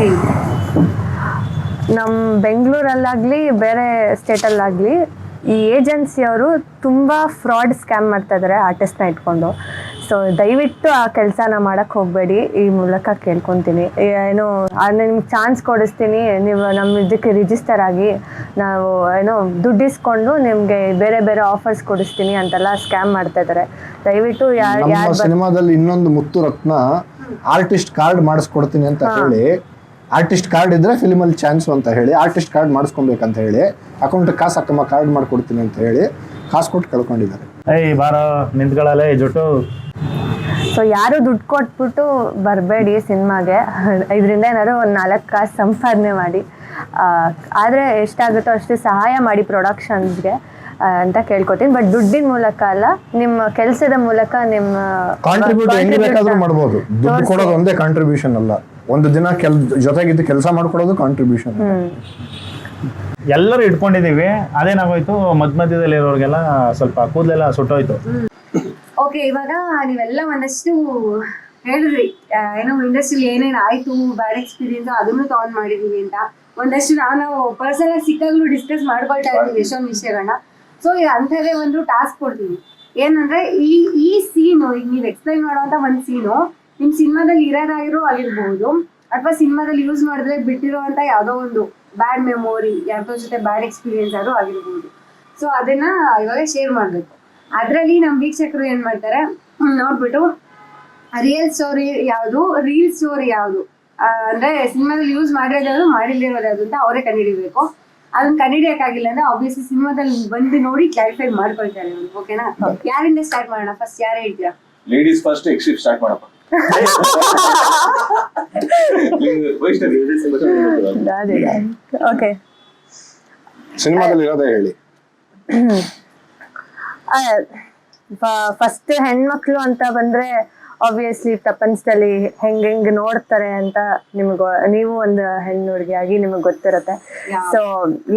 ಹೇಳಿ ನಮ್ಮ ಬೆಂಗಳೂರಲ್ಲಾಗಲಿ ಬೇರೆ ಸ್ಟೇಟಲ್ಲಾಗಲಿ ಈ ಏಜೆನ್ಸಿಯವರು ತುಂಬ ಫ್ರಾಡ್ ಸ್ಕ್ಯಾಮ್ ಮಾಡ್ತಾ ಇದ್ದಾರೆ ಆರ್ಟಿಸ್ಟ್ನ ಇಟ್ಕೊಂಡು. ಸೊ ದಯವಿಟ್ಟು ಆ ಕೆಲಸನ ಮಾಡೋಕ್ಕೆ ಹೋಗಬೇಡಿ ಈ ಮೂಲಕ ಕೇಳ್ಕೊತೀನಿ. ಏನು ನಿಮ್ಗೆ ಚಾನ್ಸ್ ಕೊಡಿಸ್ತೀನಿ ನೀವು ನಮ್ಮ ಇದಕ್ಕೆ ರಿಜಿಸ್ಟರ್ ಆಗಿ ನಾವು ಏನೋ ದುಡ್ಡಿಸ್ಕೊಂಡು ನಿಮಗೆ ಬೇರೆ ಬೇರೆ ಆಫರ್ಸ್ ಕೊಡಿಸ್ತೀನಿ ಅಂತೆಲ್ಲ ಸ್ಕ್ಯಾಮ್ ಮಾಡ್ತಾ ಇದ್ದಾರೆ ದಯವಿಟ್ಟು ಯಾರು ಸಿನಿಮಾದಲ್ಲಿ ಇನ್ನೊಂದು ಮುತ್ತು ರತ್ನ ಆರ್ಟಿಸ್ಟ್ ಕಾರ್ಡ್ ಮಾಡಿಸ್ಕೊಡ್ತೀನಿ ಅಂತ ಹೇಳಿ ಆರ್ಟಿಸ್ಟ್ ಕಾರ್ಡ್ ಇದ್ರೆ ಫಿಲ್ಮ್ ಅಲ್ಲಿ ಚಾನ್ಸ್ ಅಂತ ಹೇಳಿ ಆರ್ಟಿಸ್ಟ್ ಕಾರ್ಡ್ ಮಾಡಿಸ್ಕೊಬೇಕಂತ ಹೇಳಿ ಅಕೌಂಟ್ ಕಾಸು ಅಕ್ಕಮ್ಮ ಕಾರ್ಡ್ ಮಾಡ್ಕೊಡ್ತೀನಿ ಅಂತ ಹೇಳಿ ಕಾಸು ಕೊಟ್ಟು ಕಳ್ಕೊಂಡಿದ್ದಾರೆ. ಏಯ್ ಬಾರೋ ನಿಂತ್ಕೊಳ್ಳಲ್ಲ ಜೊಟ್ಟು. ಸೊ ಯಾರು ದುಡ್ಡು ಕೊಟ್ಬಿಟ್ಟು ಬರಬೇಡಿ ಸಿನಿಮಾಗೆ. ಇದರಿಂದ ಏನಾದ್ರು ಒಂದು ನಾಲ್ಕು ಕಾಸು ಸಂಪಾದನೆ ಮಾಡಿ. ಆದರೆ ಎಷ್ಟಾಗುತ್ತೋ ಅಷ್ಟು ಸಹಾಯ ಮಾಡಿ ಪ್ರೊಡಕ್ಷನ್ಸ್ಗೆ ಅಂತ ಕೇಳ್ಕೊತೀನಿ. ಬಟ್ ದುಡ್ಡಿನ ಮೂಲಕ ಅಲ್ಲ ನಿಮ್ಮ ಕೆಲಸದ ಮೂಲಕ ನಿಮ್ಮ ಕಾಂಟ್ರಿಬ್ಯೂಟ್ ಹೆಂಗ್ ಬೇಕಾದ್ರೂ ಮಾಡ್ಬೋದು. ದುಡ್ಡು. ಕೊಡೋದು ಒಂದೇ ಕಾಂಟ್ರಿಬ್ಯೂಷನ್ ಅಲ್ಲ. ಒಂದು ದಿನ ಕೆಲ್ ಜೊತೆಗಿದ್ದು ಕೆಲಸ ಮಾಡ್ಕೊಡೋದು ಕಾಂಟ್ರಿಬ್ಯೂಷನ್ ಎಲ್ಲರೂ ಇಟ್ಕೊಂಡಿದೀವಿ ಅದೇನಾಗೋಯ್ತು ಮಧ್ಯ ಮಧ್ಯದಲ್ಲಿ ಇರೋರಿಗೆಲ್ಲ ಸ್ವಲ್ಪ ಕೂದಲೆಲ್ಲ ಸುಟ್ಟೋಯ್ತು. ಓಕೆ ಇವಾಗ ನೀವೆಲ್ಲ ಒಂದಷ್ಟು ಹೇಳಿದ್ರಿ. ಏನೋ ಇಂಡಸ್ಟ್ರಿಲಿ ಏನೇನು ಆಯ್ತು ಬ್ಯಾಡ್ ಎಕ್ಸ್ಪೀರಿಯನ್ಸ್ ಅದನ್ನು ತಗೊಂಡ್ ಮಾಡಿದೀವಿ ಅಂತ. ಒಂದಷ್ಟು ನಾವು ನಾವು ಪರ್ಸನಲ್ ಸಿಕ್ಕಾಗ್ಲೂ ಡಿಸ್ಕಸ್ ಮಾಡ್ಕೊಳ್ತಾ ಇದ್ದೀವಿ ಎಷ್ಟೊಂದು ವಿಷಯಗಳನ್ನ. ಸೊ ಅಂಥದ್ದೇ ಒಂದು ಟಾಸ್ಕ್ ಕೊಡ್ತೀವಿ ಏನಂದ್ರೆ ಈ ಈ ಸೀನು ಈಗ ನೀವು ಎಕ್ಸ್ಪ್ಲೈನ್ ಮಾಡುವಂತ ಒಂದು ಸೀನು ನಿಮ್ ಸಿನಿಮಾದಲ್ಲಿ ಇರೋದಾಗಿರೋ ಆಗಿರ್ಬಹುದು ಅಥವಾ ಸಿನಿಮಾದಲ್ಲಿ ಯೂಸ್ ಮಾಡಿದ್ರೆ ಬಿಟ್ಟಿರುವಂತ ಯಾವ್ದೋ ಒಂದು ಬ್ಯಾಡ್ ಮೆಮೊರಿ ಯಾರ್ದೋ ಜೊತೆ ಬ್ಯಾಡ್ ಎಕ್ಸ್ಪೀರಿಯನ್ಸ್ ಆದ್ರೂ ಆಗಿರ್ಬೋದು. ಸೊ ಅದನ್ನ ಇವಾಗ ಶೇರ್ ಮಾಡ್ಬೇಕು. ಅದ್ರಲ್ಲಿ ನಮ್ ವೀಕ್ಷಕರು ಏನ್ ಮಾಡ್ತಾರೆ ನೋಡ್ಬಿಟ್ಟು ರಿಯಲ್ ಸ್ಟೋರಿ ಯಾವುದು ರೀಲ್ ಸ್ಟೋರಿ ಯಾವುದು? ಅಂದ್ರೆ ಸಿನಿಮಾದಲ್ಲಿ ಯೂಸ್ ಮಾಡಿರೋದು ಮಾಡಿಲ್ದಿರೋದು ಯಾವ್ದು ಅಂತ ಅವರೇ ಕಂಡುಹಿಡಿಬೇಕು. ಅದನ್ನ ಕಂಡುಹಿಡಿಯಕ್ಕಾಗಿಲ್ಲ ಅಂದ್ರೆ ಆಬ್ವಿಯಸ್ಲಿ ಸಿನಿಮಾದಲ್ಲಿ ಬಂದು ನೋಡಿ ಕ್ಲಾರಿಫೈ ಮಾಡ್ಕೊಳ್ತಾರೆ ಓಕೆನಾ ಯಾರಿಂದ ಸ್ಟಾರ್ಟ್ ಮಾಡೋಣ? ಫಸ್ಟ್ ಯಾರೇ ಹೇಳ್ತೀರಾ? ಲೇಡೀಸ್ ಫಸ್ಟ್ ಎಕ್ಸಿಪ್ ಸ್ಟಾರ್ಟ್ ಮಾಡಪ್ಪ ಓಕೆ ಸಿನಿಮಾದಲ್ಲಿ ಇರೋದೇ ಹೇಳಿ. ಫಸ್ಟ್ ಹೆಣ್ಮಕ್ಳು ಅಂತ ಬಂದ್ರೆ ಆಬ್ವಿಯಸ್ಲಿ ಪ್ರಪಂಚದಲ್ಲಿ ಹೆಂಗ್ ಹೆಂಗ್ ನೋಡ್ತಾರೆ ಅಂತ ನಿಮ್ಗೆ ನೀವು ಒಂದು ಹೆಣ್ಣು ಹುಡುಗಿಯಾಗಿ ನಿಮಗೆ ಗೊತ್ತಿರುತ್ತೆ. ಸೊ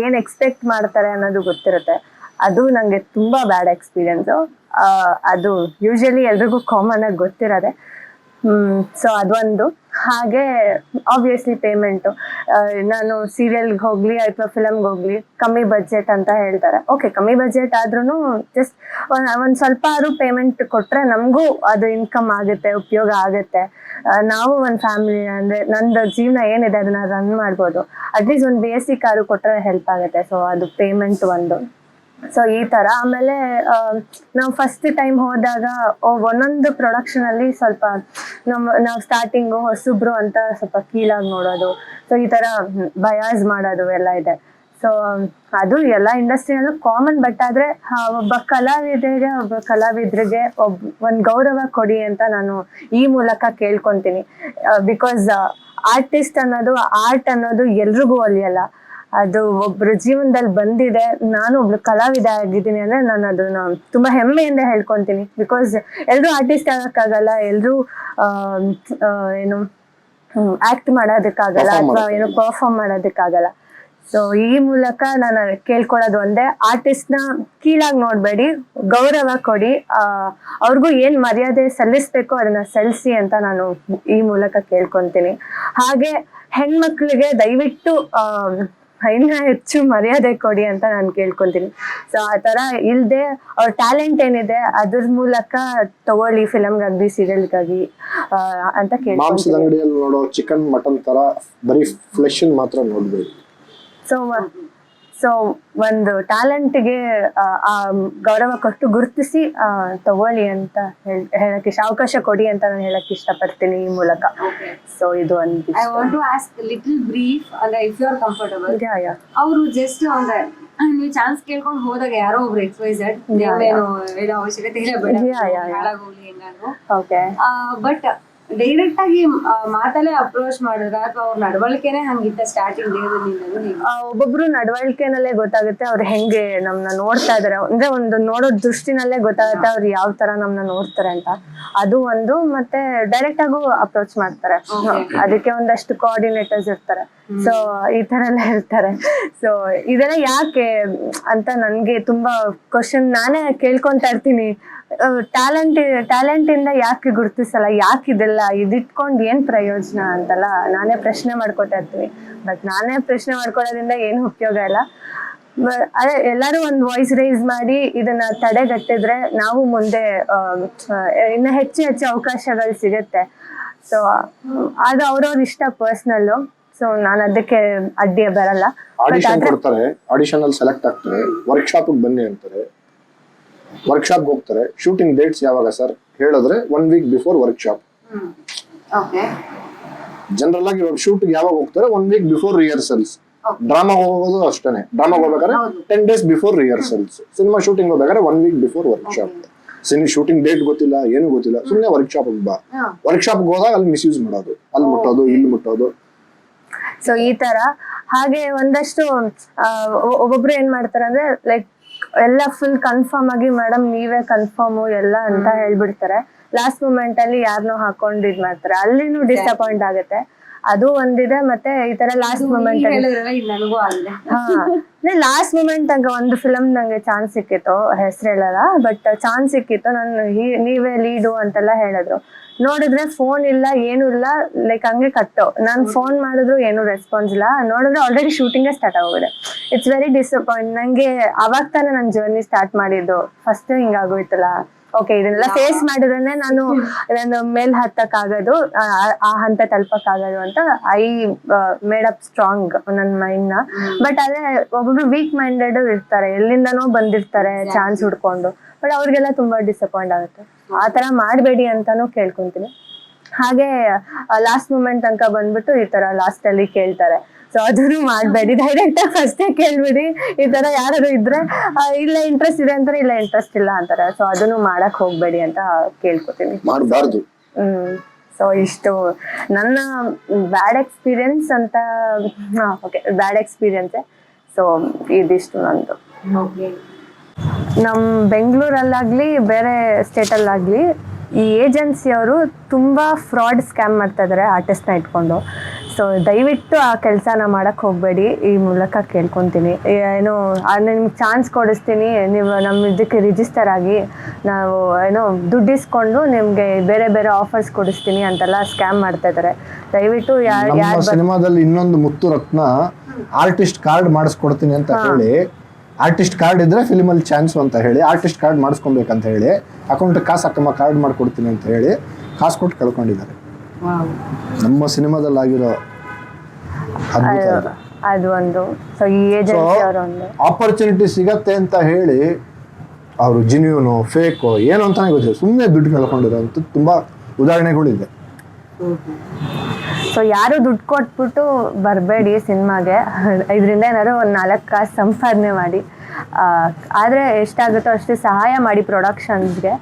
ಏನ್ ಎಕ್ಸ್ಪೆಕ್ಟ್ ಮಾಡ್ತಾರೆ ಅನ್ನೋದು ಗೊತ್ತಿರುತ್ತೆ. ಅದು ನಂಗೆ ತುಂಬಾ ಬ್ಯಾಡ್ ಎಕ್ಸ್ಪೀರಿಯನ್ಸು ಅದು ಯೂಶಲಿ ಎಲ್ರಿಗೂ ಕಾಮನ್ ಆಗಿ ಗೊತ್ತಿರೋದೆ ಸೊ ಅದೊಂದು ಹಾಗೆ ಆಬ್ವಿಯಸ್ಲಿ ಪೇಮೆಂಟು ನಾನು ಸೀರಿಯಲ್ಗೆ ಹೋಗ್ಲಿ, ಅಥವಾ ಫಿಲಮ್ಗೆ ಹೋಗ್ಲಿ, ಕಮ್ಮಿ ಬಜೆಟ್ ಅಂತ ಹೇಳ್ತಾರೆ. ಓಕೆ ಕಮ್ಮಿ ಬಜೆಟ್ ಆದ್ರೂ ಜಸ್ಟ್ ಒಂದ್ ಸ್ವಲ್ಪ ಆದ್ರೂ ಪೇಮೆಂಟ್ ಕೊಟ್ರೆ ನಮಗೂ ಅದು ಇನ್ಕಮ್ ಆಗುತ್ತೆ, ಉಪಯೋಗ ಆಗುತ್ತೆ. ನಾವು ಒಂದು ಫ್ಯಾಮಿಲಿ ಅಂದ್ರೆ ನಂದು ಜೀವನ ಏನಿದೆ, ಅದನ್ನ ರನ್ ಮಾಡ್ಬೋದು. ಅಟ್ಲೀಸ್ಟ್ ಒಂದು ಬೇಸಿಕ್ ಆರು ಕೊಟ್ಟರೆ ಹೆಲ್ಪ್ ಆಗುತ್ತೆ. ಸೊ ಅದು ಪೇಮೆಂಟ್ ಒಂದು. ಸೊ ಈ ತರ. ಆಮೇಲೆ ನಾವು ಫಸ್ಟ್ ಟೈಮ್ ಹೋದಾಗ ಒಂದೊಂದು ಪ್ರೊಡಕ್ಷನ್ ಅಲ್ಲಿ ಸ್ವಲ್ಪ ನಮ್ಮ ನಾವು ಸ್ಟಾರ್ಟಿಂಗು ಹೊಸಬ್ರು ಅಂತ ಸ್ವಲ್ಪ ಕೀಳಾಗಿ ನೋಡೋದು. ಸೊ ಈ ತರ ಬಯಾಸ್ ಮಾಡೋದು ಎಲ್ಲ ಇದೆ. ಸೊ ಅದು ಎಲ್ಲ ಇಂಡಸ್ಟ್ರಿಯಲ್ಲೂ ಕಾಮನ್ ಬಟ್ ಆದ್ರೆ ಒಬ್ಬ ಕಲಾವಿದರಿಗೆ ಒಬ್ಬ ಕಲಾವಿದರಿಗೆ ಒಬ್, ಒಂದು ಗೌರವ ಕೊಡಿ ಅಂತ ನಾನು ಈ ಮೂಲಕ ಕೇಳ್ಕೊಂತೀನಿ. ಬಿಕಾಸ್ ಆರ್ಟಿಸ್ಟ್ ಅನ್ನೋದು ಆರ್ಟ್ ಅನ್ನೋದು ಎಲ್ರಿಗೂ ಒಲಿಯಲ್ಲ. ಅದು ಒಬ್ರು ಜೀವನದಲ್ಲಿ ಬಂದಿದೆ ನಾನು ಒಬ್ಳು ಕಲಾವಿದ ಆಗಿದ್ದೀನಿ ಅಂದ್ರೆ ನಾನು ಅದನ್ನ ತುಂಬಾ ಹೆಮ್ಮೆಯಿಂದ ಹೇಳ್ಕೊಂತೀನಿ. ಬಿಕಾಸ್ ಎಲ್ಲರೂ ಆರ್ಟಿಸ್ಟ್ ಆಗಕ್ಕಾಗಲ್ಲ ಎಲ್ಲರೂ ಏನು ಆಕ್ಟ್ ಮಾಡೋದಕ್ಕಾಗಲ್ಲ ಅಥವಾ ಏನು ಪರ್ಫಾರ್ಮ್ ಮಾಡೋದಕ್ಕಾಗಲ್ಲ. ಸೊ ಈ ಮೂಲಕ ನಾನು ಕೇಳ್ಕೊಳ್ಳೋದು ಒಂದೇ ಆರ್ಟಿಸ್ಟ್ನ ಕೀಳಾಗಿ ನೋಡಬೇಡಿ ಗೌರವ ಕೊಡಿ ಅವ್ರಿಗೂ ಏನು ಮರ್ಯಾದೆ ಸಲ್ಲಿಸ್ಬೇಕು ಅದನ್ನ ಸಲ್ಲಿಸಿ ಅಂತ ನಾನು ಈ ಮೂಲಕ ಕೇಳ್ಕೊಂತೀನಿ. ಹಾಗೆ ಹೆಣ್ಮಕ್ಳಿಗೆ ದಯವಿಟ್ಟು ಇನ್ನ ಹೆಚ್ಚು ಮರ್ಯಾದೆ ಕೊಡಿ ಅಂತ ನಾನು ಕೇಳ್ಕೊಂತೀನಿ. ಸೊ ಆ ಥರ ಇಲ್ಲದೆ ಅವ್ರ ಟ್ಯಾಲೆಂಟ್ ಏನಿದೆ ಅದ್ರ ಮೂಲಕ ತಗೊಳ್ಳಿ ಫಿಲಮ್ಗಾಗಲಿ ಸೀರಿಯಲ್ಗಾಗಿ ಅಂತ ಮಾಂಸದ ಕೇಳ್ಕೊಂತೀನಿ. ಅಂಗಡಿಯಲ್ಲಿ ನೋಡೋ ಚಿಕನ್ ಮಟನ್ ತರ ಬರೀ ಫ್ಲೆಶ್ ಮಾತ್ರ ನೋಡ್ಬೇಕು. ಸೊ ಸೊ ಒಂದು ಟ್ಯಾಲೆಂಟ್ಗೆ ಆ ಗೌರವ ಕೊಟ್ಟು ಗುರುತಿಸಿ ತಗೊಳ್ಳಿ ಅಂತ ಹೇಳಕ್ಕೆ ಅವಕಾಶ ಕೊಡಿ ಅಂತ ನಾನು ಹೇಳಕ್ ಇಷ್ಟಪಡ್ತೀನಿ ಈ ಮೂಲಕ. ಸೊ ಇದು ಒಂದು I want to ask little brief ಅಂದ್ರೆ if you are comfortable yeah yeah ಅವರು ಜಸ್ಟ್ ಅಂದ್ರೆ ನೀವು ಚಾನ್ಸ್ ಕೇಳ್ಕೊಂಡು ಹೋದಾಗ ಯಾರೋ ಒಬ್ರು ಎಕ್ಸ್ ವೈ ಝೆಡ್ ಅವಶ್ಯಕತೆ ಇಲ್ಲ ಬೇಡ. ಹಾಳಾಗೋಗ್ಲಿ ಹೆಂಗಾದ್ರು. ಓಕೆ ಬಟ್ ಡೈರೆಕ್ಟ್ ಆಗಿ ಮಾತಲ್ಲೇ ಅಪ್ರೋಚ್ ಮಾಡಿದ್ರ ಅಥವಾ ಅವ್ರ ನಡವಳಿಕೆನೆ ಹಂಗಿತ್ತ ಸ್ಟಾರ್ಟಿಂಗ್ ಒಬ್ಬೊಬ್ರು ನಡವಳಿಕೆನಲ್ಲೇ ಗೊತ್ತಾಗುತ್ತೆ ಅವ್ರು ಹೆಂಗೆ ನಮ್ನ ನೋಡ್ತಾ ಇದಾರೆ. ಅಂದ್ರೆ ಒಂದು ನೋಡೋ ದೃಷ್ಟಿನಲ್ಲೇ ಗೊತ್ತಾಗುತ್ತೆ ಅವ್ರು ಯಾವ ತರ ನಮ್ನ ನೋಡ್ತಾರೆ ಅಂತ. ಅದು ಒಂದು ಮತ್ತೆ ಡೈರೆಕ್ಟ್ ಆಗು ಅಪ್ರೋಚ್ ಮಾಡ್ತಾರೆ. ಅದಕ್ಕೆ ಒಂದಷ್ಟು ಕೋಆರ್ಡಿನೇಟರ್ಸ್ ಇರ್ತಾರೆ. ಸೊ ಈ ತರ ಎಲ್ಲ ಇರ್ತಾರೆ. ಸೊ ಇದೆಲ್ಲ ಯಾಕೆ ಅಂತ ನನ್ಗೆ ತುಂಬಾ ಕ್ವಶನ್ ನಾನೇ ಕೇಳ್ಕೊಂತಾ ಇರ್ತೀನಿ. ಟ್ಯಾಲೆಂಟ್ ಟ್ಯಾಲೆಂಟ್ ಇಂದ ಯಾಕೆ ಗುರುತಿಸಲ್ಲ? ಯಾಕೆ ಇದೆಲ್ಲ ಇದಿಟ್ಕೊಂಡು ಏನ್ ಪ್ರಯೋಜನ ಅಂತಲ್ಲ? ನಾನೇ ಪ್ರಶ್ನೆ ಮಾಡ್ಕೊತಾ ಇರ್ತೀನಿ ಬಟ್ ನಾನೇ ಪ್ರಶ್ನೆ ಮಾಡ್ಕೊಳ್ಳೋದ್ರಿಂದ ಏನು ಉಪಯೋಗ ಇಲ್ಲ. ಅದೇ ಎಲ್ಲರೂ ಒಂದು ವಾಯ್ಸ್ ರೈಸ್ ಮಾಡಿ ಇದನ್ನ ತಡೆಗಟ್ಟಿದ್ರೆ ನಾವು ಮುಂದೆ ಇನ್ನ ಹೆಚ್ಚು ಹೆಚ್ಚು ಅವಕಾಶಗಳು ಸಿಗುತ್ತೆ. ಸೊ ಅದು ಅವ್ರವ್ರ ಇಷ್ಟ ಪರ್ಸನಲ್ ಸೊ ನಾನು ಅದಕ್ಕೆ ಅಡ್ಡಿ ಬರಲ್ಲ. ಆಡಿಷನ್ ಕೊಡ್ತಾರೆ. ಆಡಿಷನ್ ಅಲ್ಲಿ ಸೆಲೆಕ್ಟ್ ಆಗ್ತಾರೆ. ವರ್ಕ್ಶಾಪ್ ಬನ್ನಿ ಅಂತಾರೆ. ವರ್ಕ್ಶಾಪ್ ಹೋಗ್ತಾರೆ. ಶೂಟಿಂಗ್ ಡೇಟ್ಸ್ ಯಾವಾಗ ಸರ್ ಹೇಳಿದ್ರೆ one week before workshop general ಆಗಿ ಇವಾಗ ಶೂಟ್ ಯಾವಾಗ ಹೋಗ್ತಾರೆ? One week before rehearsals drama ಹೋಗೋದು ಅಷ್ಟೇನೆ. ಡ್ರಾಮಾ ಹೋಗ್ಬೇಕಾದ್ರೆ ten days before rehearsals cinema shooting ಹೋಗ್ಬೇಕಾದ್ರೆ one week before workshop cine shooting date ಗೊತ್ತಿಲ್ಲ ಏನು ಗೊತ್ತಿಲ್ಲ. ಸುಮ್ಮನೆ ವರ್ಕ್ಶಾಪ್ ಬಾ. ವರ್ಕ್ಶಾಪ್ ಹೋದಾಗ ಅಲ್ಲಿ ಮಿಸ್ಯೂಸ್ ಮಾಡೋದು. ಅಲ್ಲಿ ಮುಟ್ಟೋದು ಇಲ್ಲಿ ಮುಟ್ಟೋದು. ಸೊ ಈ ತರ. ಹಾಗೆ ಒಂದಷ್ಟು ಒಬ್ಬೊಬ್ರು ಏನ್ ಮಾಡ್ತಾರೆ ಅಂದ್ರೆ ಲೈಕ್ ಎಲ್ಲ ಫುಲ್ ಕನ್ಫರ್ಮ್ ಆಗಿ ಮೇಡಮ್ ನೀವೇ ಕನ್ಫರ್ಮ್ ಎಲ್ಲ ಅಂತ ಹೇಳ್ಬಿಡ್ತಾರೆ. ಲಾಸ್ಟ್ ಮೂಮೆಂಟ್ ಅಲ್ಲಿ ಯಾರನ್ನೋ ಹಾಕೊಂಡು ಇದ್ ಮಾಡ್ತಾರೆ ಅಲ್ಲಿನೂ ಡಿಸಪಾಯಿಂಟ್ ಆಗುತ್ತೆ. ಅದು ಒಂದಿದೆ ಮತ್ತೆ ಈ ತರ ಲಾಸ್ಟ್ ಮೂಮೆಂಟ್ ಲಾಸ್ಟ್ ಮೂಮೆಂಟ್ ನಂಗೆ ಒಂದು ಫಿಲಮ್ ನಂಗೆ ಚಾನ್ಸ್ ಸಿಕ್ಕಿತ್ತು ಹೆಸರು ಹೇಳಲ್ಲ ಬಟ್ ಚಾನ್ಸ್ ಸಿಕ್ಕಿತ್ತು ನಾನು ನೀವೇ ಲೀಡು ಅಂತೆಲ್ಲ ಹೇಳಿದ್ರು. ನೋಡಿದ್ರೆ ಫೋನ್ ಇಲ್ಲ ಏನು ಇಲ್ಲ ಲೈಕ್ ಹಂಗೆ ಕಟ್ಟು ನಾನು ಫೋನ್ ಮಾಡಿದ್ರು ಏನು ರೆಸ್ಪಾನ್ಸ್ ಇಲ್ಲ. ನೋಡಿದ್ರೆ ಆಲ್ರೆಡಿ ಶೂಟಿಂಗೇ ಸ್ಟಾರ್ಟ್ ಆಗೋಗಿದೆ. ಇಟ್ಸ್ ವೆರಿ ಡಿಸಪಾಯಿಂಟ್ ನಂಗೆ ಅವಾಗ ತಾನೇ ನನ್ನ ಜರ್ನಿ ಸ್ಟಾರ್ಟ್ ಮಾಡಿದ್ದು ಫಸ್ಟ್ ಹಿಂಗಾಗೋಯ್ತಲ್ಲ. ಓಕೆ ಇದನ್ನೆಲ್ಲ ಫೇಸ್ ಮಾಡಿದ್ರೆ ನಾನು ನನ್ನ ಮೇಲ್ ಹತ್ತಕ್ ಆಗೋದು ಆ- ಆ ಹಂತ ತಲುಪಕ್ ಆಗೋದು ಅಂತ ಐ ಮೇಡ್ ಅಪ್ ಸ್ಟ್ರಾಂಗ್ ನನ್ನ ಮೈಂಡ್ನ. ಬಟ್ ಅದೇ ಒಬ್ಬೊಬ್ರು ವೀಕ್ ಮೈಂಡೆಡ್ ಇರ್ತಾರೆ ಎಲ್ಲಿಂದನೋ ಬಂದಿರ್ತಾರೆ ಚಾನ್ಸ್ ಹುಡ್ಕೊಂಡು. ಬಟ್ ಅವ್ರಿಗೆಲ್ಲ ತುಂಬಾ ಡಿಸಪಾಯಿಂಟ್ ಆಗುತ್ತೆ. ಆ ತರ ಮಾಡಬೇಡಿ ಅಂತಾನು ಕೇಳ್ಕೊಂತೀನಿ. ಹಾಗೆ ಲಾಸ್ಟ್ ಮೂಮೆಂಟ್ ತನಕ ಬಂದ್ಬಿಟ್ಟು ಈ ತರ ಲಾಸ್ಟ್ ಅಲ್ಲಿ ಕೇಳ್ತಾರೆ. ಸೊ ಅದನ್ನು ಮಾಡಬೇಡಿ. ಡೈರೆಕ್ಟ್ ಆಗಿ ಫಸ್ಟೇ ಕೇಳ್ಬಿಡಿ. ಈ ತರ ಯಾರು ಇದ್ರೆ ಇಲ್ಲ ಇಂಟ್ರೆಸ್ಟ್ ಇದೆ ಅಂತಾರೆ ಇಲ್ಲ ಇಂಟ್ರೆಸ್ಟ್ ಇಲ್ಲ ಅಂತಾರೆ. ಸೊ ಅದನ್ನು ಮಾಡಕ್ ಹೋಗ್ಬೇಡಿ ಅಂತ ಕೇಳ್ಕೊತೀನಿ. ಮಾಡಬಾರ್ದು. ಹ್ಮ್. ಸೊ ಇಷ್ಟು ನನ್ನ ಬ್ಯಾಡ್ ಎಕ್ಸ್ಪೀರಿಯನ್ಸ್ ಅಂತ ಓಕೆ ಬ್ಯಾಡ್ ಎಕ್ಸ್ಪೀರಿಯನ್ಸ್ ಸೊ ಇದಿಷ್ಟು ನಂದು. ಓಕೆ ನಮ್ಮ ಬೆಂಗಳೂರಲ್ಲಾಗಲಿ ಬೇರೆ ಸ್ಟೇಟಲ್ಲಾಗಲಿ ಈ ಏಜೆನ್ಸಿಯವರು ತುಂಬ ಫ್ರಾಡ್ ಸ್ಕ್ಯಾಮ್ ಮಾಡ್ತಾ ಇದ್ದಾರೆ ಆರ್ಟಿಸ್ಟ್ನ ಇಟ್ಕೊಂಡು. ಸೊ ದಯವಿಟ್ಟು ಆ ಕೆಲಸನ ಮಾಡಕ್ಕೆ ಹೋಗಬೇಡಿ ಈ ಮೂಲಕ ಕೇಳ್ಕೊತೀನಿ. ಏನು ನಿಮ್ಗೆ ಚಾನ್ಸ್ ಕೊಡಿಸ್ತೀನಿ ನೀವು ನಮ್ಮ ಇದಕ್ಕೆ ರಿಜಿಸ್ಟರ್ ಆಗಿ ನಾವು ಏನೋ ದುಡ್ಡಿಸ್ಕೊಂಡು ನಿಮಗೆ ಬೇರೆ ಬೇರೆ ಆಫರ್ಸ್ ಕೊಡಿಸ್ತೀನಿ ಅಂತೆಲ್ಲ ಸ್ಕ್ಯಾಮ್ ಮಾಡ್ತಾ ಇದ್ದಾರೆ ದಯವಿಟ್ಟು ಯಾರು ನಮ್ಮ ಯಾರು ಸಿನಿಮಾದಲ್ಲಿ ಇನ್ನೊಂದು ಮುತ್ತು ರತ್ನ ಆರ್ಟಿಸ್ಟ್ ಕಾರ್ಡ್ ಮಾಡಿಸ್ಕೊಡ್ತೀನಿ ಅಂತ ಹೇಳಿ ಆರ್ಟಿಸ್ಟ್ ಕಾರ್ಡ್ ಇದ್ರೆ ಫಿಲ್ಮ್ ಅಲ್ಲಿ ಚಾನ್ಸ್ ಅಂತ ಹೇಳಿ ಆರ್ಟಿಸ್ಟ್ ಕಾರ್ಡ್ ಮಾಡಿಸ್ಕೊಬೇಕಂತ ಹೇಳಿ ಅಕೌಂಟ್ ಕಾಸು ಅಕ್ಕಮ್ಮ ಕಾರ್ಡ್ ಮಾಡಿಕೊಡ್ತೀನಿ ಅಂತ ಹೇಳಿ ಕಾಸು ಕೊಟ್ಟು ಕಳ್ಕೊಂಡಿದ್ದಾರೆ. ನಮ್ಮ ಸಿನಿಮಾದಲ್ಲಿ ಆಗಿರೋ ಅದ್ಭುತ ಇದು. ಅದು ಒಂದು ಸೊ ಈ ಏಜೆನ್ಸಿ ಅವರು ಒಂದು ಆಪರ್ಚುನಿಟಿ ಸಿಗತ್ತೆ ಅಂತ ಹೇಳಿ ಅವರು ಜಿನ್ಯೂನು ಫೇಕು ಏನು ಅಂತಾನೆ ಗೊತ್ತಿಲ್ಲ. ಸುಮ್ಮನೆ ದುಡ್ಡು ಕಳ್ಕೊಂಡಿರೋಂಥ ತುಂಬಾ ಉದಾಹರಣೆಗಳಿದೆ. ಸೊ ಯಾರು ದುಡ್ಡು ಕೊಟ್ಬಿಟ್ಟು ಬರಬೇಡಿ ಸಿನಿಮಾಗೆ. ಇದರಿಂದ ಏನಾದ್ರು ಒಂದು ನಾಲ್ಕು ಕಾಸು ಸಂಪಾದನೆ ಮಾಡಿ. ಆ, ಆದ್ರೆ ಎಷ್ಟಾಗುತ್ತೋ ಅಷ್ಟು ಸಹಾಯ ಮಾಡಿ ಪ್ರೊಡಕ್ಷನ್ಸ್ಗೆ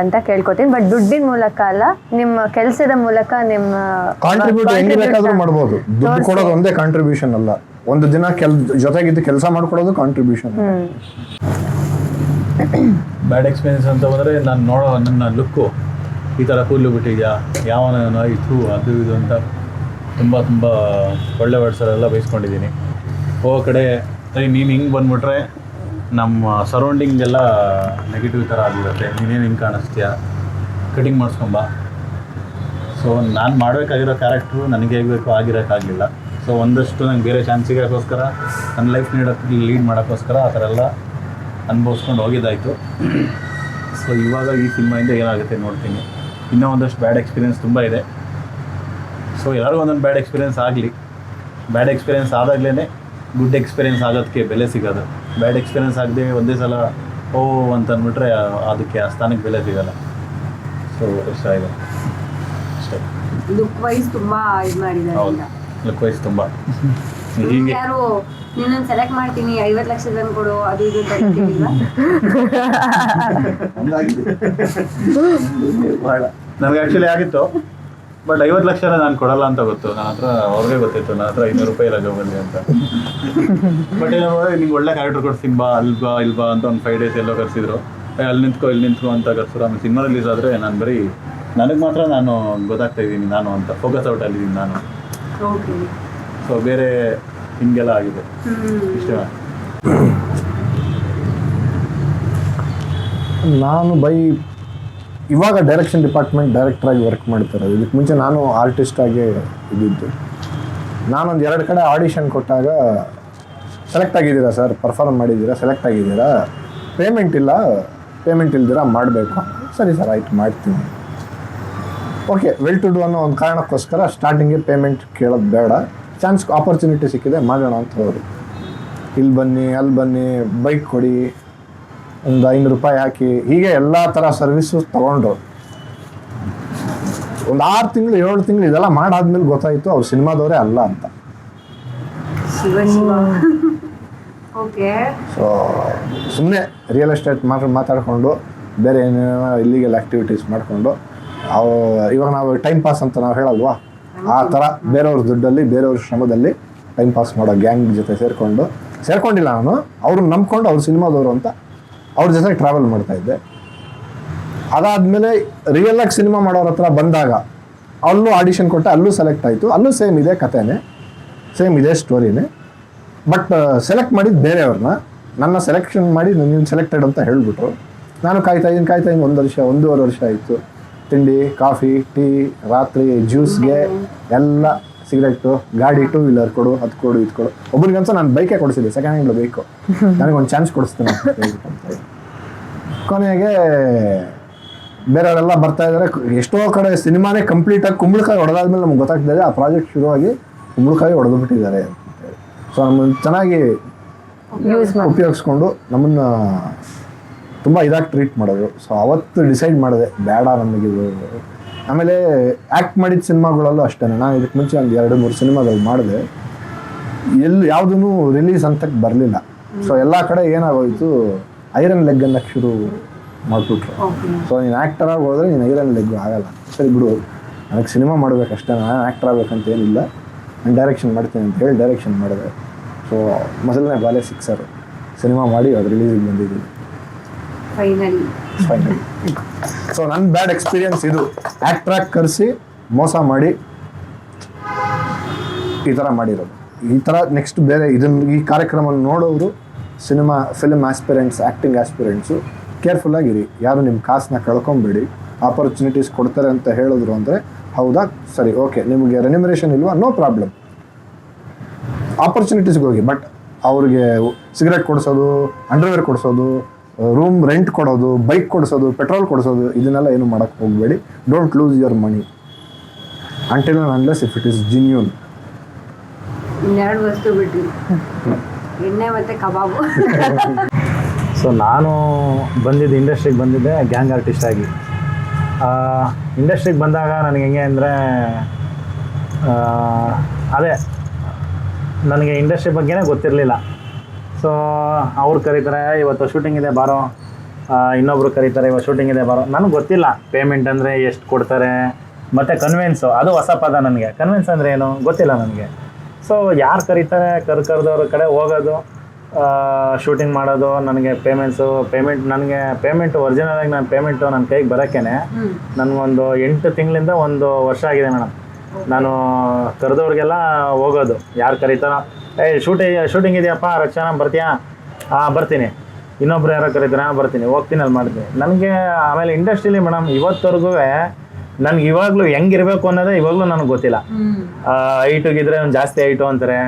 ಅಂತ ಕೇಳ್ಕೊತೀನಿ. ಬಟ್ ದುಡ್ಡಿನ ಮೂಲಕ ಅಲ್ಲ ನಿಮ್ಮ ಕೆಲಸದ ಮೂಲಕ ನಿಮ್ಮ ಕಾಂಟ್ರಿಬ್ಯೂಟ್ ಹೆಂಗ್ ಬೇಕಾದ್ರೂ ಮಾಡ್ಬೋದು. ದುಡ್ಡು ಕೊಡೋದು ಒಂದೇ ಕಾಂಟ್ರಿಬ್ಯೂಷನ್ ಅಲ್ಲ. ಒಂದು ದಿನ ಕೆಲ್ ಜೊತೆಗಿದ್ದು ಕೆಲಸ ಮಾಡ್ಕೊಡೋದು ಕಾಂಟ್ರಿಬ್ಯೂಷನ್ ಬ್ಯಾಡ್ ಎಕ್ಸ್ಪೀರಿಯನ್ಸ್ ಅಂತ ಬಂದರೆ ನಾನು ನೋಡೋ ನನ್ನ ಲುಕ್ಕು ಈ ಥರ ಕೂದಲು ಬಿಟ್ಟಿದ್ಯಾ? ಯಾವನ ಇತ್ತು ಅದು ಇದು ಅಂತ ತುಂಬ ತುಂಬ ಒಳ್ಳೆ ವರ್ಡ್ಸರೆಲ್ಲ ಬೈಸ್ಕೊಂಡಿದ್ದೀನಿ ಹೋಗೋ ಕಡೆ ನೀನು ಹಿಂಗೆ ಬಂದ್ಬಿಟ್ರೆ ನಮ್ಮ ಸರೌಂಡಿಂಗ್ ಎಲ್ಲ ನೆಗೆಟಿವ್ ಥರ ಆಗಿರುತ್ತೆ. ನೀನೇನು ಹಿಂಗೆ ಕಾಣಿಸ್ತೀಯ? ಕಟಿಂಗ್ ಮಾಡಿಸ್ಕೊಂಬ ಸೊ ನಾನು ಮಾಡಬೇಕಾಗಿರೋ ಕ್ಯಾರೆಕ್ಟ್ರು ನನಗೆ ಹೇಗೆ ಬೇಕು ಆಗಿರೋಕ್ಕಾಗಲಿಲ್ಲ. ಸೊ ಒಂದಷ್ಟು ನಂಗೆ ಬೇರೆ ಚಾನ್ಸ್ ಸಿಗೋಕ್ಕೋಸ್ಕರ ನನ್ನ ಲೈಫ್ ನೀಡೋಕ್ಕೆ ಲೀಡ್ ಮಾಡೋಕ್ಕೋಸ್ಕರ ಆ ಥರ ಎಲ್ಲ ಅನುಭವಿಸ್ಕೊಂಡು ಹೋಗಿದ್ದಾಯಿತು. ಸೊ ಇವಾಗ ಈ ಸಿನಿಮಾಯಿಂದ ಏನಾಗುತ್ತೆ ನೋಡ್ತೀನಿ. ಇನ್ನೂ ಒಂದಷ್ಟು ಬ್ಯಾಡ್ ಎಕ್ಸ್ಪೀರಿಯೆನ್ಸ್ ತುಂಬ ಇದೆ. ಸೊ ಎಲ್ಲರಿಗೂ ಒಂದೊಂದು ಬ್ಯಾಡ್ ಎಕ್ಸ್ಪೀರಿಯೆನ್ಸ್ ಆಗಲಿ. ಬ್ಯಾಡ್ ಎಕ್ಸ್ಪೀರಿಯೆನ್ಸ್ ಆದಾಗಲೇ ಗುಡ್ ಎಕ್ಸ್ಪೀರಿಯೆನ್ಸ್ ಆಗೋದಕ್ಕೆ ಬೆಲೆ ಸಿಗೋದು. ಬ್ಯಾಡ್ ಎಕ್ಸ್ಪೀರಿಯನ್ಸ್ ಆಗದೆ ಒಂದೇ ಸಲ ಓ ಅಂತ ಅಂದ್ಬಿಟ್ರೆ ಅದಕ್ಕೆ ಆ ಸ್ಥಾನಕ್ಕೆ ಬೆಲೆ ಸಿಗಲ್ಲ. ಸೊ ಇಷ್ಟ ಇದೆ ಅಷ್ಟೇ. ಲುಕ್ ವೈಸ್ ತುಂಬಾ ಇದು ಮಾಡಿದ್ದಾರೆ ಲುಕ್ ವೈಸ್ ತುಂಬ. ಹೀಗೆ. ಯಾರು ನಿನ್ನನ್ನು ಸೆಲೆಕ್ಟ್ ಮಾಡ್ತೀನಿ ಐವತ್ತು ಲಕ್ಷ ತಂದು ಕೊಡು ಅದು ಇದು ಅಂತ ಹೇಳ್ತಿರ್ಲಿಲ್ವಾ? ನನಗೆ ಆ್ಯಕ್ಚುಲಿ ಆಗಿತ್ತು. ಬಟ್ ಐವತ್ತು ಲಕ್ಷ ನಾನು ಕೊಡಲ್ಲ ಅಂತ ಗೊತ್ತು. ನನ್ನ ಹತ್ರ ಅವ್ರಿಗೆ ಗೊತ್ತಿತ್ತು. ನನ್ನ ಹತ್ರ ಐನೂರು ರೂಪಾಯಿ ರಜೆ ಜೋಬಲ್ಲಿ ಅಂತ. ಬಟ್ ಏನೋ ನಿಂಗೆ ಒಳ್ಳೆ ಕ್ಯಾರೆಕ್ಟರ್ ಕೊಡ್ತೀನಿ ಬಾ ಅಲ್ಬಾ ಇಲ್ಬಾ ಅಂತ ಒಂದು ಫೈವ್ ಡೇಸ್ ಎಲ್ಲೋ ಕರೆಸಿದ್ರು. ಅಲ್ಲಿ ನಿಂತ್ಕೋ ಇಲ್ಲಿ ನಿಂತ್ಕೊ ಅಂತ ಕರ್ಸಿದ್ರು. ಆಮೇಲೆ ಸಿನಿಮಾ ರಿಲೀಸ್ ಆದರೆ ನಾನು ಬರೀ ನನಗೆ ಮಾತ್ರ ನಾನು ಗೊತ್ತಾಗ್ತಾ ಇದ್ದೀನಿ ನಾನು ಅಂತ. ಫೋಕಸ್ ಔಟ್ ಆಗಿದ್ದೀನಿ ನಾನು. ಓಕೆ ಸೊ ಬೇರೆ ಹಿಂಗೆಲ್ಲ ಆಗಿದೆ. ಇಷ್ಟೇ. ನಾನು ಬೈ ಇವಾಗ ಡೈರೆಕ್ಷನ್ ಡಿಪಾರ್ಟ್ಮೆಂಟ್ ಡೈರೆಕ್ಟ್ರಾಗಿ ವರ್ಕ್ ಮಾಡ್ತಾರೆ. ಇದಕ್ಕೆ ಮುಂಚೆ ನಾನು ಆರ್ಟಿಸ್ಟ್ ಆಗಿ ಇದ್ದಿದ್ದು. ನಾನೊಂದು ಎರಡು ಕಡೆ ಆಡಿಷನ್ ಕೊಟ್ಟಾಗ ಸೆಲೆಕ್ಟ್ ಆಗಿದ್ದೀರಾ ಸರ್ ಪರ್ಫಾರ್ಮ್ ಮಾಡಿದ್ದೀರಾ? ಸೆಲೆಕ್ಟ್ ಆಗಿದ್ದೀರಾ? ಪೇಮೆಂಟ್ ಇಲ್ಲ. ಪೇಮೆಂಟ್ ಇಲ್ದಿರಾ? ಮಾಡಬೇಕು. ಸರಿ ಸರ್ ಆಯ್ತು, ಮಾಡ್ತೀನಿ. ಓಕೆ ವೆಲ್ ಟು ಡೂ ಅನ್ನೋ ಒಂದು ಕಾರಣಕ್ಕೋಸ್ಕರ ಸ್ಟಾರ್ಟಿಂಗ್ಗೆ ಪೇಮೆಂಟ್ ಕೇಳೋದು ಬೇಡ. ಚಾನ್ಸ್ ಆಪರ್ಚುನಿಟಿ ಸಿಕ್ಕಿದೆ, ಮಾಡೋಣ ಅಂತ ಹೋದರು. ಇಲ್ಲಿ ಬನ್ನಿ ಅಲ್ಲಿ ಬನ್ನಿ ಬೈಕ್ ಕೊಡಿ. ಒಂದು ಐನೂರು ರೂಪಾಯಿ ಹಾಕಿ ಹೀಗೆ ಎಲ್ಲ ಥರ ಸರ್ವಿಸು ತಗೊಂಡು. ಒಂದು ಆರು ತಿಂಗಳು ಏಳು ತಿಂಗಳು ಇದೆಲ್ಲ ಮಾಡಾದ್ಮೇಲೆ ಗೊತ್ತಾಯಿತು ಅವ್ರು ಸಿನಿಮಾದವರೇ ಅಲ್ಲ ಅಂತ. ಸೊ ಸುಮ್ಮನೆ ರಿಯಲ್ ಎಸ್ಟೇಟ್ ಮಾತ್ರ ಮಾತಾಡಿಕೊಂಡು ಬೇರೆ ಏನೇನೋ ಇಲ್ಲಿಗೆಲ್ಲ ಆ್ಯಕ್ಟಿವಿಟೀಸ್ ಮಾಡಿಕೊಂಡು ಅವು ಇವಾಗ ನಾವು ಟೈಮ್ ಪಾಸ್ ಅಂತ ನಾವು ಹೇಳಲ್ವಾ? ಆ ಥರ ಬೇರೆಯವ್ರ ದುಡ್ಡಲ್ಲಿ ಬೇರೆಯವ್ರ ಶ್ರಮದಲ್ಲಿ ಟೈಮ್ ಪಾಸ್ ಮಾಡೋ ಗ್ಯಾಂಗ್ ಜೊತೆ ಸೇರಿಕೊಂಡು ಸೇರ್ಕೊಂಡಿಲ್ಲ ನಾನು ಅವ್ರನ್ನ ನಂಬ್ಕೊಂಡು ಅವ್ರ ಸಿನಿಮಾದವರು ಅಂತ ಅವ್ರ ಜೊತೆ ಟ್ರಾವೆಲ್ ಮಾಡ್ತಾ ಇದ್ದೆ. ಅದಾದಮೇಲೆ ರಿಯಲ್ ಆಗಿ ಸಿನಿಮಾ ಮಾಡೋರ ಹತ್ರ ಬಂದಾಗ ಅಲ್ಲೂ ಆಡಿಷನ್ ಕೊಟ್ಟೆ ಅಲ್ಲೂ ಸೆಲೆಕ್ಟ್ ಆಯಿತು. ಅಲ್ಲೂ ಸೇಮ್ ಇದೆ ಕಥೆನೇ ಸೇಮ್ ಇದೆ ಸ್ಟೋರಿನೇ ಬಟ್ ಸೆಲೆಕ್ಟ್ ಮಾಡಿದ್ದು ಬೇರೆಯವ್ರನ್ನ ನನ್ನ ಸೆಲೆಕ್ಷನ್ ಮಾಡಿ ನೀನು ಸೆಲೆಕ್ಟೆಡ್ ಅಂತ ಹೇಳಿಬಿಟ್ರು. ನಾನು ಕಾಯ್ತಾ ಇದ್ದೀನಿ ಕಾಯ್ತಾ ಇದ್ದೀನಿ ಒಂದು ವರ್ಷ ಒಂದೂವರೆ ವರ್ಷ ಆಯಿತು. ತಿಂಡಿ ಕಾಫಿ ಟೀ ರಾತ್ರಿ ಜ್ಯೂಸ್ಗೆ ಎಲ್ಲ ಸಿಗರೆಟ್ಟು ಗಾಡಿ ಟೂ ವೀಲರ್ ಕೊಡು ಅದು ಕೊಡು ಇದು ಕೊಡು. ಒಬ್ಬರಿಗಂತ ನಾನು ಬೈಕೇ ಕೊಡಿಸಿದ್ದೆ ಸೆಕೆಂಡ್ ಹ್ಯಾಂಡ್ ಬೈಕು. ನನಗೊಂದು ಚಾನ್ಸ್ ಕೊಡಿಸ್ತೀನಿ. ಕೊನೆಗೆ ಬೇರೆಯವರೆಲ್ಲ ಬರ್ತಾ ಇದ್ದಾರೆ ಎಷ್ಟೋ ಕಡೆ ಸಿನಿಮಾನೇ ಕಂಪ್ಲೀಟಾಗಿ ಕುಂಬಳಕಾಯಿ ಹೊಡೆದಾದ್ಮೇಲೆ ನಮ್ಗೆ ಗೊತ್ತಾಗ್ತದೆ ಆ ಪ್ರಾಜೆಕ್ಟ್ ಶುರುವಾಗಿ ಕುಂಬಳಕಾಯಿ ಹೊಡೆದು ಬಿಟ್ಟಿದ್ದಾರೆ ಸೊ ನಮ್ಮನ್ನು ಚೆನ್ನಾಗಿ ಉಪಯೋಗಿಸ್ಕೊಂಡು ನಮ್ಮನ್ನು ತುಂಬ ಇದಾಗಿ ಟ್ರೀಟ್ ಮಾಡೋದು. ಸೊ ಅವತ್ತು ಡಿಸೈಡ್ ಮಾಡಿದೆ ಬೇಡ ನಮಗಿದು ಆಮೇಲೆ ಆ್ಯಕ್ಟ್ ಮಾಡಿದ ಸಿನಿಮಾಗಳಲ್ಲೂ ಅಷ್ಟೇ ನಾನು ಇದಕ್ಕೆ ಮುಂಚೆ ಒಂದು ಎರಡು ಮೂರು ಸಿನಿಮಾಗಳು ಮಾಡಿದೆ. ಎಲ್ಲಿ ಯಾವುದೂ ರಿಲೀಸ್ ಅಂತಕ್ಕೆ ಬರಲಿಲ್ಲ. ಸೊ ಎಲ್ಲ ಕಡೆ ಏನಾಗೋಯ್ತು ಐರನ್ ಲೆಗ್ ಅನ್ನಕ್ಕೆ ಶುರು ಮಾಡಿಬಿಟ್ರು. ಸೊ ನೀನು ಆ್ಯಕ್ಟರ್ ಆಗಿ ಹೋದರೆ ನೀನು ಐರನ್ ಲೆಗ್ ಆಗಲ್ಲ. ಸರಿ ಬಿಡು ನನಗೆ ಸಿನಿಮಾ ಮಾಡಬೇಕಷ್ಟೇ ನಾನು ಆ್ಯಕ್ಟರ್ ಆಗಬೇಕಂತ ಏನಿಲ್ಲ. ನಾನು ಡೈರೆಕ್ಷನ್ ಮಾಡ್ತೀನಿ ಅಂತ ಹೇಳಿ ಡೈರೆಕ್ಷನ್ ಮಾಡಿದೆ. ಸೊ ಮೊದಲನೇ ಬಾಲೆ ಸಿಕ್ಸರು ಸಿನಿಮಾ ಮಾಡಿ ಅದು ರಿಲೀಸಿಗೆ ಬಂದಿದ್ದೀನಿ. ಫೈನಲಿ ಸೊ ನನ್ನ ಬ್ಯಾಡ್ ಎಕ್ಸ್ಪೀರಿಯನ್ಸ್ ಇದು. ಆ್ಯಕ್ಟ್ರಾಗಿ ಕರೆಸಿ, ಮೋಸ ಮಾಡಿ, ಈ ಥರ ಮಾಡಿರೋದು. ಈ ಥರ ನೆಕ್ಸ್ಟ್ ಬೇರೆ ಇದನ್ನು ಈ ಕಾರ್ಯಕ್ರಮ ನೋಡೋರು cinema film aspirants acting aspirants ಕೇರ್ಫುಲ್ಲಾಗಿರಿ ಯಾರು ನಿಮ್ಮ ಕಾಸನ್ನ ಕಳ್ಕೊಂಬೇಡಿ. ಆಪರ್ಚುನಿಟೀಸ್ ಕೊಡ್ತಾರೆ ಅಂತ ಹೇಳಿದ್ರು ಅಂದರೆ, ಹೌದಾ? ಸರಿ ಓಕೆ ನಿಮಗೆ ರೆನ್ಯುಮರೇಷನ್ ಇಲ್ವಾ? ನೋ ಪ್ರಾಬ್ಲಮ್ ಆಪರ್ಚುನಿಟೀಸ್ಗೆ ಹೋಗಿ. ಬಟ್ ಅವ್ರಿಗೆ ಸಿಗರೇಟ್ ಕೊಡಿಸೋದು ಅಂಡರ್ವೇರ್ ಕೊಡಿಸೋದು ರೂಮ್ ರೆಂಟ್ ಕೊಡೋದು ಬೈಕ್ ಕೊಡಿಸೋದು ಪೆಟ್ರೋಲ್ ಕೊಡಿಸೋದು ಇದನ್ನೆಲ್ಲ ಏನು ಮಾಡೋಕ್ಕೆ ಹೋಗಬೇಡಿ. Don't lose your money until unless if it is genuine ಇನ್ನೆರಡು ವಸ್ತು ಬಿಟ್ಟು ಎಣ್ಣೆ ಮತ್ತೆ ಕಬಾಬು. ಸೊ ನಾನು ಬಂದಿದ್ದು ಇಂಡಸ್ಟ್ರಿಗೆ ಬಂದಿದ್ದೆ ಗ್ಯಾಂಗ್ ಆರ್ಟಿಸ್ಟ್ ಆಗಿ. ಇಂಡಸ್ಟ್ರಿಗೆ ಬಂದಾಗ ನನಗೆ ಹೆಂಗೆ ಅಂದರೆ ಅದೇ ನನಗೆ ಇಂಡಸ್ಟ್ರಿ ಬಗ್ಗೆನೇ ಗೊತ್ತಿರಲಿಲ್ಲ. ಸೊ ಅವ್ರು ಕರೀತಾರೆ ಇವತ್ತು ಶೂಟಿಂಗ್ ಇದೆ ಬಾರೋ. ಇನ್ನೊಬ್ರು ಕರೀತಾರೆ ಇವತ್ತು ಶೂಟಿಂಗ್ ಇದೆ ಬಾರೋ. ನನಗೆ ಗೊತ್ತಿಲ್ಲ ಪೇಮೆಂಟ್ ಅಂದರೆ ಎಷ್ಟು ಕೊಡ್ತಾರೆ ಮತ್ತು ಕನ್ವೆನ್ಸು ಅದು ಹೊಸ ಪದ ನನಗೆ. ಕನ್ವೆನ್ಸ್ ಅಂದರೆ ಏನು? ಗೊತ್ತಿಲ್ಲ ನನಗೆ. ಸೊ ಯಾರು ಕರೀತಾರೆ ಕರ್ ಕರೆದವ್ರ ಕಡೆ ಹೋಗೋದು ಶೂಟಿಂಗ್ ಮಾಡೋದು ನನಗೆ ಪೇಮೆಂಟ್ಸು ಪೇಮೆಂಟ್ ನನಗೆ ಪೇಮೆಂಟ್ ಒರಿಜಿನಲಾಗಿ ನಾನು ಪೇಮೆಂಟು ನನ್ನ ಕೈಗೆ ಬರೋಕ್ಕೇನೆ ನನಗೊಂದು ಎಂಟು ತಿಂಗಳಿಂದ ಒಂದು ವರ್ಷ ಆಗಿದೆ ಮೇಡಮ್ ನಾನು ಕರೆದವ್ರಿಗೆಲ್ಲ ಹೋಗೋದು ಯಾರು ಕರೀತಾರೋ. ಏಯ್ ಶೂಟಿಂಗ್ ಶೂಟಿಂಗ್ ಇದೆಯಪ್ಪ ರಕ್ಷಣಾ ಬರ್ತೀಯಾ? ಹಾಂ ಬರ್ತೀನಿ. ಇನ್ನೊಬ್ರು ಯಾರೋ ಕರೀತಾರೆ ಬರ್ತೀನಿ. ಹೋಗ್ತೀನಿ ಅಲ್ಲಿ ಮಾಡ್ತೀನಿ. ನನಗೆ ಆಮೇಲೆ ಇಂಡಸ್ಟ್ರಿಲಿ ಮೇಡಮ್ ಇವತ್ತವರೆಗೂ ನನಗೆ ಇವಾಗಲೂ ಹೆಂಗಿರಬೇಕು ಅನ್ನೋದೇ ಇವಾಗಲೂ ನನಗೆ ಗೊತ್ತಿಲ್ಲ. ಹೈಟುಗಿದ್ರೆ ಒಂದು ಜಾಸ್ತಿ ಹೈಟು ಅಂತಾರೆ.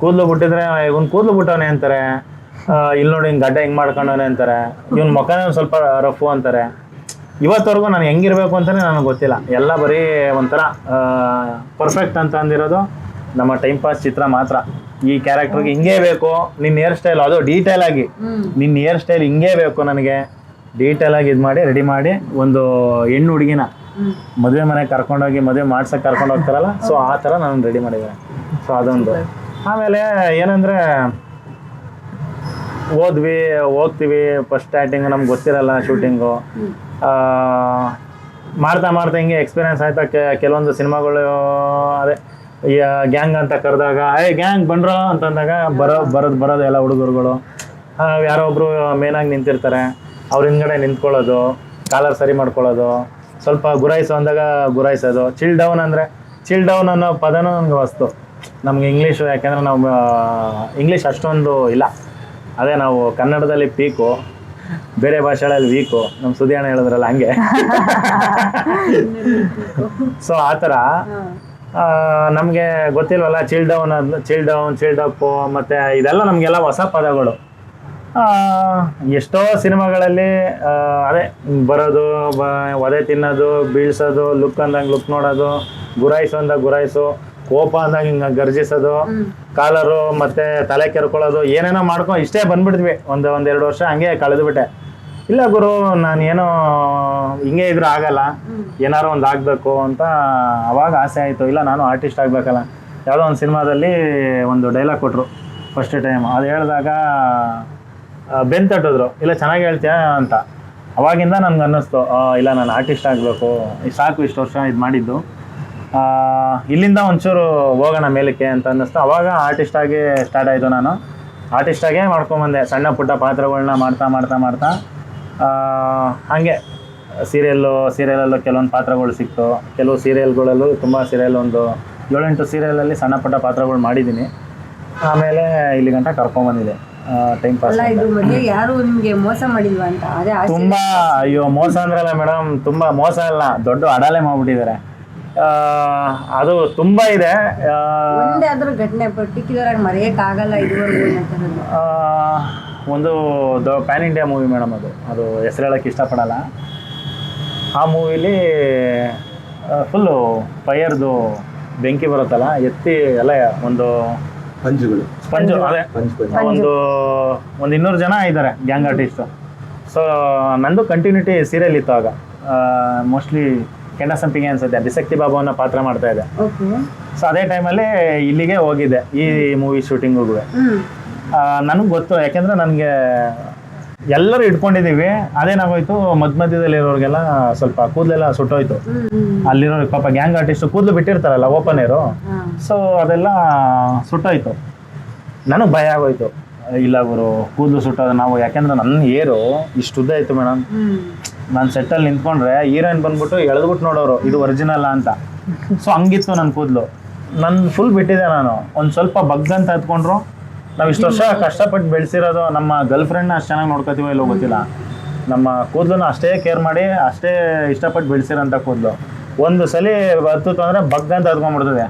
ಕೂದಲು ಬಿಟ್ಟಿದ್ರೆ ಇವ್ನು ಕೂದಲು ಬಿಟ್ಟವನೇ ಅಂತಾರೆ. ಇಲ್ಲಿ ನೋಡಿ ಹಿಂಗೆ ಗಡ್ಡ ಹಿಂಗೆ ಮಾಡ್ಕೊಂಡವನೆ ಅಂತಾರೆ. ಇವ್ನ ಮುಖನೇ ಒಂದು ಸ್ವಲ್ಪ ರಫು ಅಂತಾರೆ. ಇವತ್ತವರೆಗೂ ನಾನು ಹೆಂಗಿರಬೇಕು ಅಂತಲೇ ನನಗೆ ಗೊತ್ತಿಲ್ಲ. ಎಲ್ಲ ಬರೀ ಒಂಥರ ಪರ್ಫೆಕ್ಟ್ ಅಂತ ಅಂದಿರೋದು ನಮ್ಮ ಟೈಮ್ ಪಾಸ್ ಚಿತ್ರ ಮಾತ್ರ. ಈ ಕ್ಯಾರೆಕ್ಟರ್ಗೆ ಹಿಂಗೇ ಬೇಕು. ನಿನ್ನ ಹೇರ್ ಸ್ಟೈಲ್ ಅದು ಡೀಟೇಲ್ ಆಗಿ. ನಿನ್ನ ಹೇರ್ ಸ್ಟೈಲ್ ಹಿಂಗೇ ಬೇಕು ನನಗೆ. ಡೀಟೇಲ್ ಆಗಿ ಇದು ಮಾಡಿ ರೆಡಿ ಮಾಡಿ ಒಂದು ಹೆಣ್ಣು ಹುಡುಗಿನ ಮದುವೆ ಮನೆಗೆ ಕರ್ಕೊಂಡೋಗಿ ಮದುವೆ ಮಾಡ್ಸಕ್ಕೆ ಕರ್ಕೊಂಡು ಹೋಗ್ತಾರಲ್ಲ ಸೊ ಆ ಥರ ನಾನು ರೆಡಿ ಮಾಡಿದೆ ಸೊ ಅದೊಂದು. ಆಮೇಲೆ ಏನಂದರೆ ಓದ್ವಿ ಹೋಗ್ತೀವಿ. ಫಸ್ಟ್ ಸ್ಟಾರ್ಟಿಂಗ್ ನಮ್ಗೆ ಗೊತ್ತಿರಲ್ಲ ಶೂಟಿಂಗು ಮಾಡ್ತಾ ಮಾಡ್ತಾ ಹಿಂಗೆ ಎಕ್ಸ್ಪೀರಿಯನ್ಸ್ ಆಯ್ತಾ ಕೆ- ಕೆಲವೊಂದು ಸಿನಿಮಾಗಳು ಅದೇ. ಗ್ಯಾಂಗ್ ಅಂತ ಕರೆದಾಗ ಏ ಗ್ಯಾಂಗ್ ಬಂಡ್ರೋ ಅಂತಂದಾಗ ಬರೋ ಬರೋದು ಬರೋದು ಎಲ್ಲ ಹುಡುಗರುಗಳು. ಯಾರೋ ಒಬ್ರು ಮೇನಾಗಿ ನಿಂತಿರ್ತಾರೆ. ಅವ್ರ ಹಿಂದ್ಗಡೆ ನಿಂತ್ಕೊಳ್ಳೋದು ಕಾಲರ್ ಸರಿ ಮಾಡ್ಕೊಳ್ಳೋದು ಸ್ವಲ್ಪ ಗುರಾಯಿಸು ಅಂದಾಗ ಗುರಾಯಿಸೋದು. ಚಿಲ್ ಡೌನ್ ಅಂದರೆ ಚಿಲ್ ಡೌನ್ ಅನ್ನೋ ಪದನೂ ನನಗೆ ವಸ್ತು. ನಮ್ಗೆ ಇಂಗ್ಲೀಷು ಯಾಕೆಂದರೆ ನಾವು ಇಂಗ್ಲೀಷ್ ಅಷ್ಟೊಂದು ಇಲ್ಲ. ಅದೇ ನಾವು ಕನ್ನಡದಲ್ಲಿ ಪೀಕು ಬೇರೆ ಭಾಷೆಗಳಲ್ಲಿ ವೀಕು. ನಮ್ಮ ಸುದಿಯಣ್ಣ ಹೇಳಿದ್ರಲ್ಲ ಹಂಗೆ. ಸೊ ಆ ಥರ. ನಮಗೆ ಗೊತ್ತಿಲ್ವಲ್ಲ chill down chill down chilled up ಮತ್ತು ಇದೆಲ್ಲ ನಮಗೆಲ್ಲ ಹೊಸ ಪದಗಳು. ಎಷ್ಟೋ ಸಿನಿಮಾಗಳಲ್ಲಿ ಅದೇ ಬರೋದು ಬ ಒದೆ ತಿನ್ನೋದು ಬೀಳ್ಸೋದು ಲುಕ್ ಅಂದಂಗೆ ಲುಕ್ ನೋಡೋದು ಗುರಾಯಿಸು ಅಂದಾಗ ಗುರಾಯಿಸು ಕೋಪ ಅಂದಾಗ ಹಿಂಗೆ ಗರ್ಜಿಸೋದು ಕಾಲರು ಮತ್ತೆ ತಲೆ ಕೆರ್ಕೊಳ್ಳೋದು ಏನೇನೋ ಮಾಡ್ಕೊ ಇಷ್ಟೇ ಬಂದ್ಬಿಡ್ತೀವಿ ಒಂದು ಒಂದೆರಡು ವರ್ಷ ಹಂಗೆ ಕಳೆದುಬಿಟ್ಟೆ. ಇಲ್ಲ ಗುರು ನಾನು ಏನೋ ಹಿಂಗೆ ಇದ್ರೂ ಆಗಲ್ಲ. ಏನಾರು ಒಂದು ಆಗಬೇಕು ಅಂತ ಅವಾಗ ಆಸೆ ಆಯಿತು. ಇಲ್ಲ ನಾನು ಆರ್ಟಿಸ್ಟ್ ಆಗಬೇಕಲ್ಲ. ಯಾವುದೋ ಒಂದು ಸಿನಿಮಾದಲ್ಲಿ ಒಂದು ಡೈಲಾಗ್ ಕೊಟ್ಟರು ಫಸ್ಟ್ ಟೈಮ್ ಅದು ಹೇಳಿದಾಗ ಬೆನ್ ತಟ್ಟಿದ್ರು. ಇಲ್ಲ ಚೆನ್ನಾಗಿ ಹೇಳ್ತೀಯ? ಅಂತ. ಅವಾಗಿಂದ ನನಗೆ ಅನ್ನಿಸ್ತು ಇಲ್ಲ ನಾನು ಆರ್ಟಿಸ್ಟ್ ಆಗಬೇಕು. ಸಾಕು ಇಷ್ಟು ವರ್ಷ ಇದು ಮಾಡಿದ್ದು. ಇಲ್ಲಿಂದ ಒಂಚೂರು ಹೋಗೋಣ ಮೇಲಕ್ಕೆ ಅಂತ ಅನ್ನಿಸ್ತು. ಅವಾಗ ಆರ್ಟಿಸ್ಟ್ ಆಗಿ ಸ್ಟಾರ್ಟ್ ಆಯಿತು ನಾನು. ಆರ್ಟಿಸ್ಟ್ ಆಗೇ ಮಾಡ್ಕೊಂಬಂದೆ ಸಣ್ಣ ಪುಟ್ಟ ಪಾತ್ರಗಳನ್ನ ಮಾಡ್ತಾ ಮಾಡ್ತಾ ಮಾಡ್ತಾ. ಹಾಗೆ ಸೀರಿಯಲ್ಲು ಸೀರಿಯಲಲ್ಲೂ ಕೆಲವೊಂದು ಪಾತ್ರಗಳು ಸಿಕ್ತು. ಕೆಲವು ಸೀರಿಯಲ್ಗಳಲ್ಲೂ ತುಂಬ ಸೀರಿಯಲ್ ಒಂದು ಏಳೆಂಟು ಸೀರಿಯಲಲ್ಲಿ ಸಣ್ಣ ಪುಟ್ಟ ಪಾತ್ರಗಳು ಮಾಡಿದ್ದೀನಿ. ಆಮೇಲೆ ಇಲ್ಲಿ ಗಂಟ ಕರ್ಕೊಂಡ್ಬಂದಿದೆ ಟೈಮ್ ಪಾಸ್ ಯಾರು ನಿಮ್ಗೆ ಮೋಸ ಮಾಡಿಲ್ವಾ ಅಂತ? ಅದೇ ಆಸೆ. ತುಂಬಾ ಅಯ್ಯೋ ಮೋಸ ಅಂದ್ರಲ್ಲ ಮೇಡಮ್ ತುಂಬ ಮೋಸ ಅಲ್ಲ. ದೊಡ್ಡ ಅಡಾಲೆ ಮಾಡ್ಬಿಟ್ಟಿದ್ದಾರೆ. ಅದು ತುಂಬಾ ಇದೆ. ಒಂದೇ ಆದ್ರೂ ಘಟನೆ ಪರ್ಟಿಕ್ಯುಲರ್ ಆಗಿ ಮರೆಯಕ್ಕಾಗಲ್ಲ ಇದುವರೆಗೂ ಅನ್ನೋದು the pan India movie madam ಅದು. ಅದು ಹೆಸರು ಹೇಳೋಕ್ಕೆ ಇಷ್ಟಪಡಲ್ಲ. ಆ ಮೂವಿಲಿ ಫುಲ್ಲು ಫೈಯರ್ದು ಬೆಂಕಿ ಬರುತ್ತಲ್ಲ ಎತ್ತಿ ಎಲ್ಲ ಒಂದು ಪಂಜುಗಳು. ಸ್ಪಂಜು ಅದೇ. ಒಂದು ಒಂದು ಇನ್ನೂರು ಜನ ಇದ್ದಾರೆ ಗ್ಯಾಂಗ್ ಆರ್ಟಿಸ್ಟು. ಸೊ ನಂದು ಕಂಟಿನ್ಯೂಟಿ ಸೀರಿಯಲ್ ಇತ್ತು ಆಗ. ಮೋಸ್ಟ್ಲಿ ಕೆಂಡ ಸಂಪಿಗೆ ಅನ್ಸುತ್ತೆ. ಬಿಸಕ್ತಿ ಬಾಬು ಅನ್ನೋ ಪಾತ್ರ ಮಾಡ್ತಾ ಇದೆ. ಓಕೆ ಸೊ ಅದೇ ಟೈಮಲ್ಲಿ ಇಲ್ಲಿಗೆ ಹೋಗಿದ್ದೆ ಈ ಮೂವಿ ಶೂಟಿಂಗ್ ನನಗೆ ಗೊತ್ತು ಯಾಕೆಂದ್ರೆ ನನಗೆ ಎಲ್ಲರೂ ಇಟ್ಕೊಂಡಿದ್ದೀವಿ ಅದೇನಾಗೋಯ್ತು ಮಧ್ಯ ಮಧ್ಯದಲ್ಲಿ ಇರೋರಿಗೆಲ್ಲ ಸ್ವಲ್ಪ ಕೂದಲೆಲ್ಲ ಸುಟ್ಟೋಯ್ತು. ಅಲ್ಲಿರೋ ಪಾಪ ಗ್ಯಾಂಗ್ ಆರ್ಟಿಸ್ಟ್ ಕೂದಲು ಬಿಟ್ಟಿರ್ತಾರಲ್ಲ ಓಪನ್ ಏರು. ಸೊ ಅದೆಲ್ಲ ಸುಟ್ಟೋಯ್ತು. ನನಗೆ ಭಯ ಆಗೋಯ್ತು. ಇಲ್ಲ ಗುರು ಕೂದಲು ಸುಟ್ಟೋದು ನಾವು ಯಾಕೆಂದ್ರೆ ನನ್ನ ಏರು ಇಷ್ಟು ಉದ್ದ ಆಯ್ತು ಮೇಡಮ್ ನಾನ್ ನಾನು ಸೆಟ್ಟಲ್ಲಿ ನಿಂತ್ಕೊಂಡ್ರೆ ಹೀರೋಯಿನ್ ಬಂದ್ಬಿಟ್ಟು ಎಳೆದ್ಬಿಟ್ಟು ನೋಡೋರು ಇದು ಒರಿಜಿನಲ್ ಅಂತ. ಸೊ ಹಂಗಿತ್ತು ನನ್ನ ಕೂದಲು. ನನ್ನ ಫುಲ್ ಬಿಟ್ಟಿದೆ ನಾನು. ಒಂದು ಸ್ವಲ್ಪ ಬಗ್ಗಂತ ಹತ್ಕೊಂಡ್ರು ನಾವು ಇಷ್ಟು ವರ್ಷ ಕಷ್ಟಪಟ್ಟು ಬೆಳೆಸಿರೋದು ನಮ್ಮ ಗರ್ಲ್ ಫ್ರೆಂಡ್ನ ಅಷ್ಟು ಚೆನ್ನಾಗಿ ನೋಡ್ಕೋತೀವೋ ಇಲ್ಲೋ ಗೊತ್ತಿಲ್ಲ. ನಮ್ಮ ಕೂದಲನ್ನ ಅಷ್ಟೇ ಕೇರ್ ಮಾಡಿ, ಅಷ್ಟೇ ಇಷ್ಟಪಟ್ಟು ಬೆಳೆಸಿರೋಂಥ ಕೂದಲು. ಒಂದು ಸಲ ಹತ್ತಿತ್ತು ಅಂದರೆ ಬಗ್ಗಂತ ಹತ್ಕೊಂಡ್ಬಿಡ್ತದೆ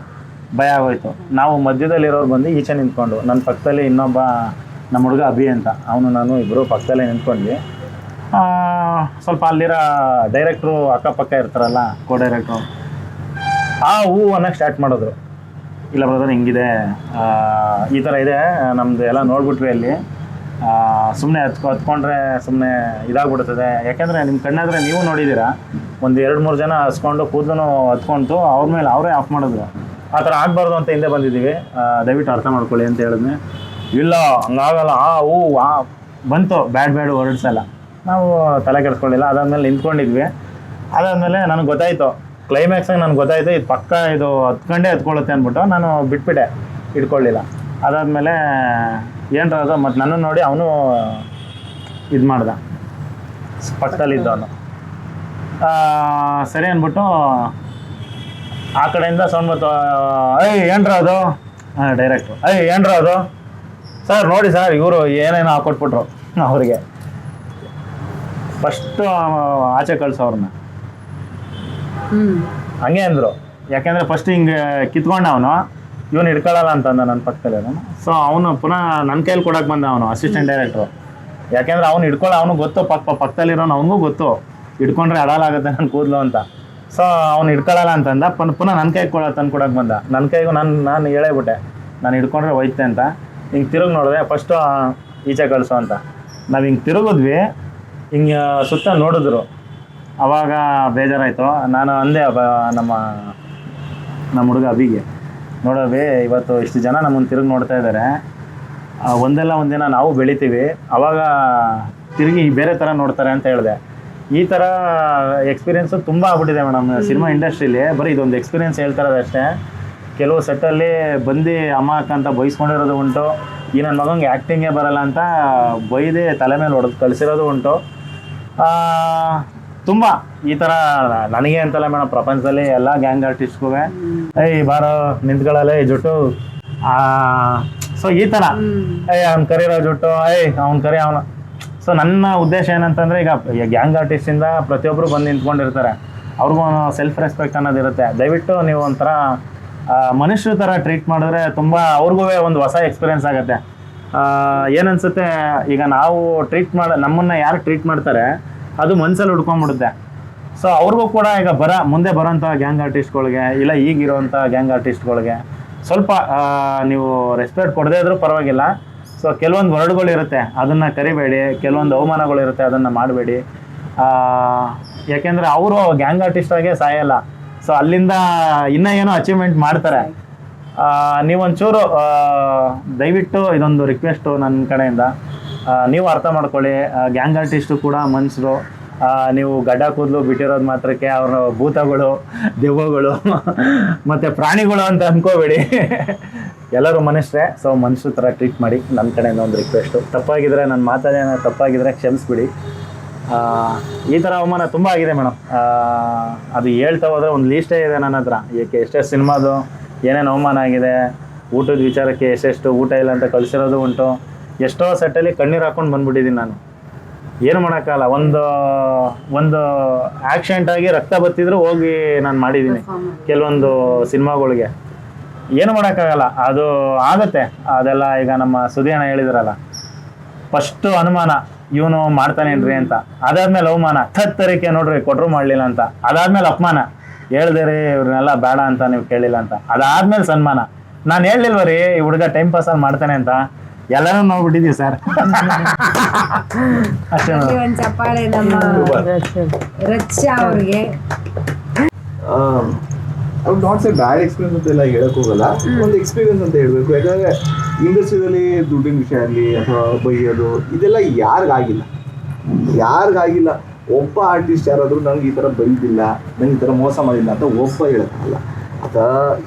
ಭಯ ಆಗೋಯ್ತು. ನಾವು ಮಧ್ಯದಲ್ಲಿರೋರು ಬಂದು ಈಚೆ ನಿಂತ್ಕೊಂಡು ನನ್ನ ಪಕ್ಕದಲ್ಲಿ ಇನ್ನೊಬ್ಬ ನಮ್ಮ ಹುಡುಗ ಅಭಿ ಅಂತ, ಅವನು ನಾನು ಇಬ್ಬರು ಪಕ್ಕದಲ್ಲೇ ನಿಂತ್ಕೊಂಡ್ವಿ. ಸ್ವಲ್ಪ ಅಲ್ಲಿರೋ ಡೈರೆಕ್ಟ್ರು ಅಕ್ಕಪಕ್ಕ ಇರ್ತಾರಲ್ಲ ಕೋ ಡೈರೆಕ್ಟ್ರು ಆ ಹೂ ಅನ್ನೋಕ್ಕೆ ಸ್ಟಾರ್ಟ್ ಮಾಡಿದ್ರು. ಇಲ್ಲ ಬ್ರದರ್ ಹಿಂಗಿದೆ. ಈ ಥರ ಇದೆ. ನಮ್ಮದು ಎಲ್ಲ ನೋಡ್ಬಿಟ್ವಿ ಅಲ್ಲಿ. ಸುಮ್ಮನೆ ಹತ್ಕೊ ಹತ್ಕೊಂಡ್ರೆ ಸುಮ್ಮನೆ ಇದಾಗ್ಬಿಡ್ತದೆ. ಯಾಕೆಂದರೆ ನಿಮ್ಮ ಕಣ್ಣಾದರೆ ನೀವು ನೋಡಿದ್ದೀರಾ ಒಂದು ಎರಡು ಮೂರು ಜನ ಹಸ್ಕೊಂಡು ಕೂದಲು ಹತ್ಕೊಂತು ಅವ್ರ ಮೇಲೆ ಅವರೇ ಆಫ್ ಮಾಡಿದ್ರು. ಆ ಥರ ಆಗಬಾರ್ದು ಅಂತ ಹಿಂದೆ ಬಂದಿದ್ದೀವಿ. ದಯವಿಟ್ಟು ಅರ್ಥ ಮಾಡ್ಕೊಳ್ಳಿ ಅಂತ ಹೇಳಿದ್ನೆ. ಇಲ್ಲ, ಹಂಗಾಗಲ್ಲ. ಆ ಹೂ ಆ, ಬಂತು. ಬ್ಯಾಡ್ ಬ್ಯಾಡ್ ವರ್ಡ್ಸ್ ಎಲ್ಲ. ನಾವು ತಲೆ ಕೆಡಿಸ್ಕೊಳ್ಳಿಲ್ಲ. ಅದಾದಮೇಲೆ ನಿಂತ್ಕೊಂಡಿದ್ವಿ. ಅದಾದಮೇಲೆ ನನಗೆ ಗೊತ್ತಾಯಿತು. ಕ್ಲೈಮ್ಯಾಕ್ಸಾಗಿ ನನಗೆ ಗೊತ್ತಾಯಿತು, ಇದು ಪಕ್ಕ ಇದು ಹತ್ಕೊಂಡೇ ಹತ್ಕೊಳ್ಳುತ್ತೆ ಅಂದ್ಬಿಟ್ಟು ನಾನು ಬಿಟ್ಬಿಟ್ಟೆ ಇಟ್ಕೊಳ್ಳಿಲ್ಲ ಅದಾದಮೇಲೆ ಏನರ ಅದು ಮತ್ತು ನನ್ನನ್ನು ನೋಡಿ ಅವನು ಇದು ಮಾಡ್ದ. ಪಕ್ಕದಲ್ಲಿದ್ದವನು ಸರಿ ಅಂದ್ಬಿಟ್ಟು ಆ ಕಡೆಯಿಂದ ಸೌಂಡ್ ಬಂತು ಐ ಏನ್ರ ಅದು ಹಾಂ ಡೈರೆಕ್ಟ್ ಐ ಏನ್ರ ಅದು ಸರ್, ನೋಡಿ ಸರ್, ಇವರು ಏನೇನೋ ಹಾಕೊಟ್ಬಿಟ್ರು ಅವರಿಗೆ. ಫಸ್ಟು ಆಚೆ ಕಳಿಸೋ ಹ್ಮ್ ಹಂಗೆ ಅಂದರು. ಯಾಕೆಂದರೆ ಫಸ್ಟ್ ಹಿಂಗೆ ಕಿತ್ಕೊಂಡ ಅವನು. ಇವನು ಹಿಡ್ಕೊಳ್ಳಲ್ಲ ಅಂತಂದ ನನ್ನ ಪಕ್ಕದಲ್ಲಿ ಅವನು. ಸೊ ಅವನು ಪುನಃ ನನ್ನ ಕೈಲಿ ಕೊಡಕ್ಕೆ ಬಂದ ಅವನು ಅಸಿಸ್ಟೆಂಟ್ ಡೈರೆಕ್ಟ್ರು ಯಾಕೆಂದ್ರೆ ಅವ್ನು ಹಿಡ್ಕೊಳ್ಳ ಅವನು ಗೊತ್ತು ಪಕ್ಕ ಪಕ್ಕದಲ್ಲಿರೋನು ಅವನಿಗೂ ಗೊತ್ತು. ಹಿಡ್ಕೊಂಡ್ರೆ ಅಡಲಾಗುತ್ತೆ ನನ್ನ ಕೂದಲು ಅಂತ. ಸೊ ಅವ್ನು ಹಿಡ್ಕೊಳ್ಳಲ್ಲ ಅಂತಂದ, ಪುನಃ ಪುನಃ ನನ್ನ ಕೈಗೆ ಕೊಡ, ತಂದು ಕೊಡಕ್ಕೆ ಬಂದ. ನನ್ನ ಕೈಗೂ ನಾನು ನಾನು ಹೇಳೇಬಿಟ್ಟೆ ನಾನು ಹಿಡ್ಕೊಂಡ್ರೆ ಹೋಯ್ತೆ ಅಂತ. ಹಿಂಗೆ ತಿರುಗಿ ನೋಡಿದೆ ಫಸ್ಟು ಈಚೆ ಕಳಿಸು ಅಂತ. ನಾವು ಹಿಂಗೆ ತಿರುಗಿದ್ವಿ, ಹಿಂಗೆ, ಸುತ್ತ ನೋಡಿದ್ರು. ಅವಾಗ ಬೇಜಾರಾಯಿತು. ನಾನು ಅಂದೆ ಅಬ್ಬ- ನಮ್ಮ ನಮ್ಮ ಹುಡುಗ ಅಭಿಗೆ ನೋಡೋವಿ ಇವತ್ತು ಇಷ್ಟು ಜನ ನಮ್ಮನ್ನು ತಿರುಗಿ ನೋಡ್ತಾ ಇದ್ದಾರೆ ಒಂದಲ್ಲ ಒಂದಿನ ನಾವು ಬೆಳಿತೀವಿ. ಅವಾಗ ತಿರುಗಿ ಬೇರೆ ಥರ ನೋಡ್ತಾರೆ ಅಂತ ಹೇಳಿದೆ. ಈ ಥರ ಎಕ್ಸ್ಪೀರಿಯೆನ್ಸು ತುಂಬ ಆಗ್ಬಿಟ್ಟಿದೆ ಮೇಡಮ್ ಸಿನಿಮಾ ಇಂಡಸ್ಟ್ರೀಲಿ. ಬರೀ ಇದೊಂದು ಎಕ್ಸ್ಪೀರಿಯೆನ್ಸ್ ಹೇಳ್ತಾರದು ಅಷ್ಟೇ. ಕೆಲವು ಸೆಟ್ಟಲ್ಲಿ ಬಂದು ಅಮ್ಮ ಅಕ್ಕ ಅಂತ ಬೈಸ್ಕೊಂಡಿರೋದು ಉಂಟು. ಈ ನನ್ನ ಮಗಂಗೆ ಆ್ಯಕ್ಟಿಂಗೇ ಬರಲ್ಲ ಅಂತ ಬೈದೆ ತಲೆ ಮೇಲೆ ಹೊಡೆದು ಕಳಿಸಿರೋದು ಉಂಟು. ತುಂಬ ಈ ಥರ ನನಗೆ ಅಂತಲ್ಲ ಮೇಡಮ್ ಪ್ರಪಂಚದಲ್ಲಿ ಎಲ್ಲ ಗ್ಯಾಂಗ್ ಆರ್ಟಿಸ್ಟ್ಗೂ ಏಯ್ ಬಾರೋ ನಿಂತ್ಗಳಲ್ಲ ಈ ಜುಟ್ಟು. ಸೊ ಈ ತರ. ಏಯ್ ಅವ್ನು ಕರೀರೋ ಜುಟ್ಟು. ಏಯ್ ಅವ್ನು ಕರಿ ಅವನು. ಸೊ ನನ್ನ ಉದ್ದೇಶ ಏನಂತಂದ್ರೆ ಈಗ ಗ್ಯಾಂಗ್ ಆರ್ಟಿಸ್ಟಿಂದ ಪ್ರತಿಯೊಬ್ಬರು ಬಂದು ನಿಂತ್ಕೊಂಡಿರ್ತಾರೆ. ಅವ್ರಿಗೂ ಸೆಲ್ಫ್ ರೆಸ್ಪೆಕ್ಟ್ ಅನ್ನೋದಿರುತ್ತೆ ದಯವಿಟ್ಟು ನೀವು ಒಂಥರ ಆ, ಮನುಷ್ಯರ ಥರ ಟ್ರೀಟ್ ಮಾಡಿದ್ರೆ ತುಂಬ ಅವ್ರಿಗೂ ಒಂದು ಹೊಸ ಎಕ್ಸ್ಪೀರಿಯನ್ಸ್ ಆಗುತ್ತೆ. ಆ, ಏನನ್ಸುತ್ತೆ ಈಗ ನಾವು ಟ್ರೀಟ್ ಮಾಡ ನಮ್ಮನ್ನು ಯಾರು ಟ್ರೀಟ್ ಮಾಡ್ತಾರೆ ಅದು ಮನ್ಸಲ್ಲಿ ಹುಡ್ಕೊಂಡ್ಬಿಡುತ್ತೆ. ಸೊ ಅವ್ರಿಗೂ ಕೂಡ ಈಗ ಬರ, ಮುಂದೆ ಬರೋಂಥ ಗ್ಯಾಂಗ್ ಆರ್ಟಿಸ್ಟ್ಗಳಿಗೆ ಇಲ್ಲ ಈಗಿರೋಂಥ ಗ್ಯಾಂಗ್ ಆರ್ಟಿಸ್ಟ್ಗಳಿಗೆ ಸ್ವಲ್ಪ ನೀವು ರೆಸ್ಪೆಕ್ಟ್ ಕೊಡದೇ ಇದ್ರೂ ಪರವಾಗಿಲ್ಲ. ಸೊ ಕೆಲವೊಂದು ವರ್ಡ್ಗಳಿರುತ್ತೆ ಅದನ್ನು ಕರಿಬೇಡಿ. ಕೆಲವೊಂದು ಅವಮಾನಗಳು ಇರುತ್ತೆ, ಅದನ್ನು ಮಾಡಬೇಡಿ. ಯಾಕೆಂದರೆ ಅವರು ಗ್ಯಾಂಗ್ ಆರ್ಟಿಸ್ಟಾಗೆ ಸಾಯಲ್ಲ. ಸೊ ಅಲ್ಲಿಂದ ಇನ್ನೂ ಏನೋ ಅಚೀವ್ಮೆಂಟ್ ಮಾಡ್ತಾರೆ. ನೀವೊಂಚೂರು ದಯವಿಟ್ಟು ಇದೊಂದು ರಿಕ್ವೆಸ್ಟು ನನ್ನ ಕಡೆಯಿಂದ. ನೀವು ಅರ್ಥ ಮಾಡ್ಕೊಳ್ಳಿ. ಗ್ಯಾಂಗ್ ಆರ್ಟಿಸ್ಟು ಕೂಡ ಮನುಷ್ಯರು ನೀವು ಗಡ್ಡ ಕೂದಲು ಬಿಟ್ಟಿರೋದು ಮಾತ್ರಕ್ಕೆ ಅವ್ರ ಭೂತಗಳು, ದೆವ್ವಗಳು, ಮತ್ತು ಪ್ರಾಣಿಗಳು ಅಂತ ಅನ್ಕೋಬೇಡಿ. ಎಲ್ಲರೂ ಮನುಷ್ಯರೇ ಸೊ ಮನುಷ್ಯರ ಥರ ಟ್ರೀಟ್ ಮಾಡಿ ನನ್ನ ಕಡೆಯಿಂದ ಒಂದು ರಿಕ್ವೆಸ್ಟು ತಪ್ಪಾಗಿದ್ರೆ ನನ್ನ ಮಾತಾಡೇನೋ ತಪ್ಪಾಗಿದ್ರೆ ಕ್ಷಮಿಸ್ಬಿಡಿ. ಈ ಥರ ಅವಮಾನ ತುಂಬ ಆಗಿದೆ ಮೇಡಮ್ ಅದು ಹೇಳ್ತಾ ಹೋದರೆ ಒಂದು ಲೀಸ್ಟೇ ಇದೆ ನನ್ನ ಹತ್ರ. ಏಕೆ ಎಷ್ಟೆಷ್ಟು ಸಿನಿಮಾದು ಏನೇನು ಅವಮಾನ ಆಗಿದೆ, ಊಟದ ವಿಚಾರಕ್ಕೆ ಎಷ್ಟೆಷ್ಟು ಊಟ ಇಲ್ಲ ಅಂತ ಕಳಿಸಿರೋದು ಉಂಟು. ಎಷ್ಟೋ ಸೆಟ್ಟಲ್ಲಿ ಕಣ್ಣೀರು ಹಾಕೊಂಡು ಬಂದ್ಬಿಟ್ಟಿದ್ದೀನಿ ನಾನು. ಏನು ಮಾಡೋಕ್ಕಲ್ಲ ಒಂದು ಒಂದು ಆಕ್ಸಿಡೆಂಟ್ ಆಗಿ ರಕ್ತ ಬತ್ತಿದ್ರು ಹೋಗಿ ನಾನು ಮಾಡಿದ್ದೀನಿ ಕೆಲವೊಂದು ಸಿನಿಮಾಗಳಿಗೆ. ಏನು ಮಾಡೋಕ್ಕಾಗಲ್ಲ, ಅದು ಆಗುತ್ತೆ. ಅದೆಲ್ಲ ಈಗ ನಮ್ಮ ಸುದಿಯಣ್ಣ ಹೇಳಿದ್ರಲ್ಲ. ಫಸ್ಟು ಅನುಮಾನ, ಇವನು ಮಾಡ್ತಾನೇನ್ರಿ ಅಂತ. ಅದಾದ್ಮೇಲೆ ಅವಮಾನ ತತ್ತರಿಕೆ ನೋಡ್ರಿ, ಕೊಟ್ರು ಮಾಡಲಿಲ್ಲ ಅಂತ. ಅದಾದ್ಮೇಲೆ ಅಪಮಾನ. ಹೇಳ್ದೆ ರೀ, ಇವ್ರನ್ನೆಲ್ಲ ಬೇಡ ಅಂತ ನೀವು ಕೇಳಿಲ್ಲ ಅಂತ. ಅದಾದ್ಮೇಲೆ ಸನ್ಮಾನ. ನಾನು ಹೇಳಿಲ್ವ ರೀ, ಈ ಹುಡುಗ ಟೈಮ್ ಪಾಸಲ್ಲಿ ಮಾಡ್ತಾನೆ ಅಂತ? ಎಲ್ಲನೂ ನೋಡ್ಬಿಟ್ಟಿದೀವಿ ಸರ್ ಅಷ್ಟೇ ಒಂದ್ ಚಪ್ಪಾಳೆ ನಮ್ಮ ರಕ್ಷಾ ಅವ್ರಿಗೆ. ಅವ್ರು ನಾಟ್ ಸೆ ಬ್ಯಾಡ್ ಎಕ್ಸ್ಪೀರಿಯನ್ಸ್ ಅಂತ ಎಲ್ಲ ಹೇಳಕ್ ಹೋಗಲ್ಲ. ಒಂದು ಎಕ್ಸ್ಪೀರಿಯನ್ಸ್ ಅಂತ ಹೇಳ್ಬೇಕು. ಯಾಕಂದ್ರೆ ಇಂಡಸ್ಟ್ರಿಯಲ್ಲಿ ದುಡ್ಡಿನ ವಿಷಯ ಆಗಲಿ ಅಥವಾ ಬೈಯೋದು ಇದೆಲ್ಲ ಯಾರಿಗಾಗಿಲ್ಲ. ಯಾರಿಗಾಗಿಲ್ಲ. ಒಬ್ಬ ಆರ್ಟಿಸ್ಟ್ ಯಾರಾದರೂ ನಂಗೆ ಈ ಥರ ಬೈದಿಲ್ಲ ನಂಗೆ ಈ ಥರ ಮೋಸ ಮಾಡಿಲ್ಲ ಅಂತ ಒಬ್ಬ ಹೇಳಕ್ಕಾಗಲ್ಲ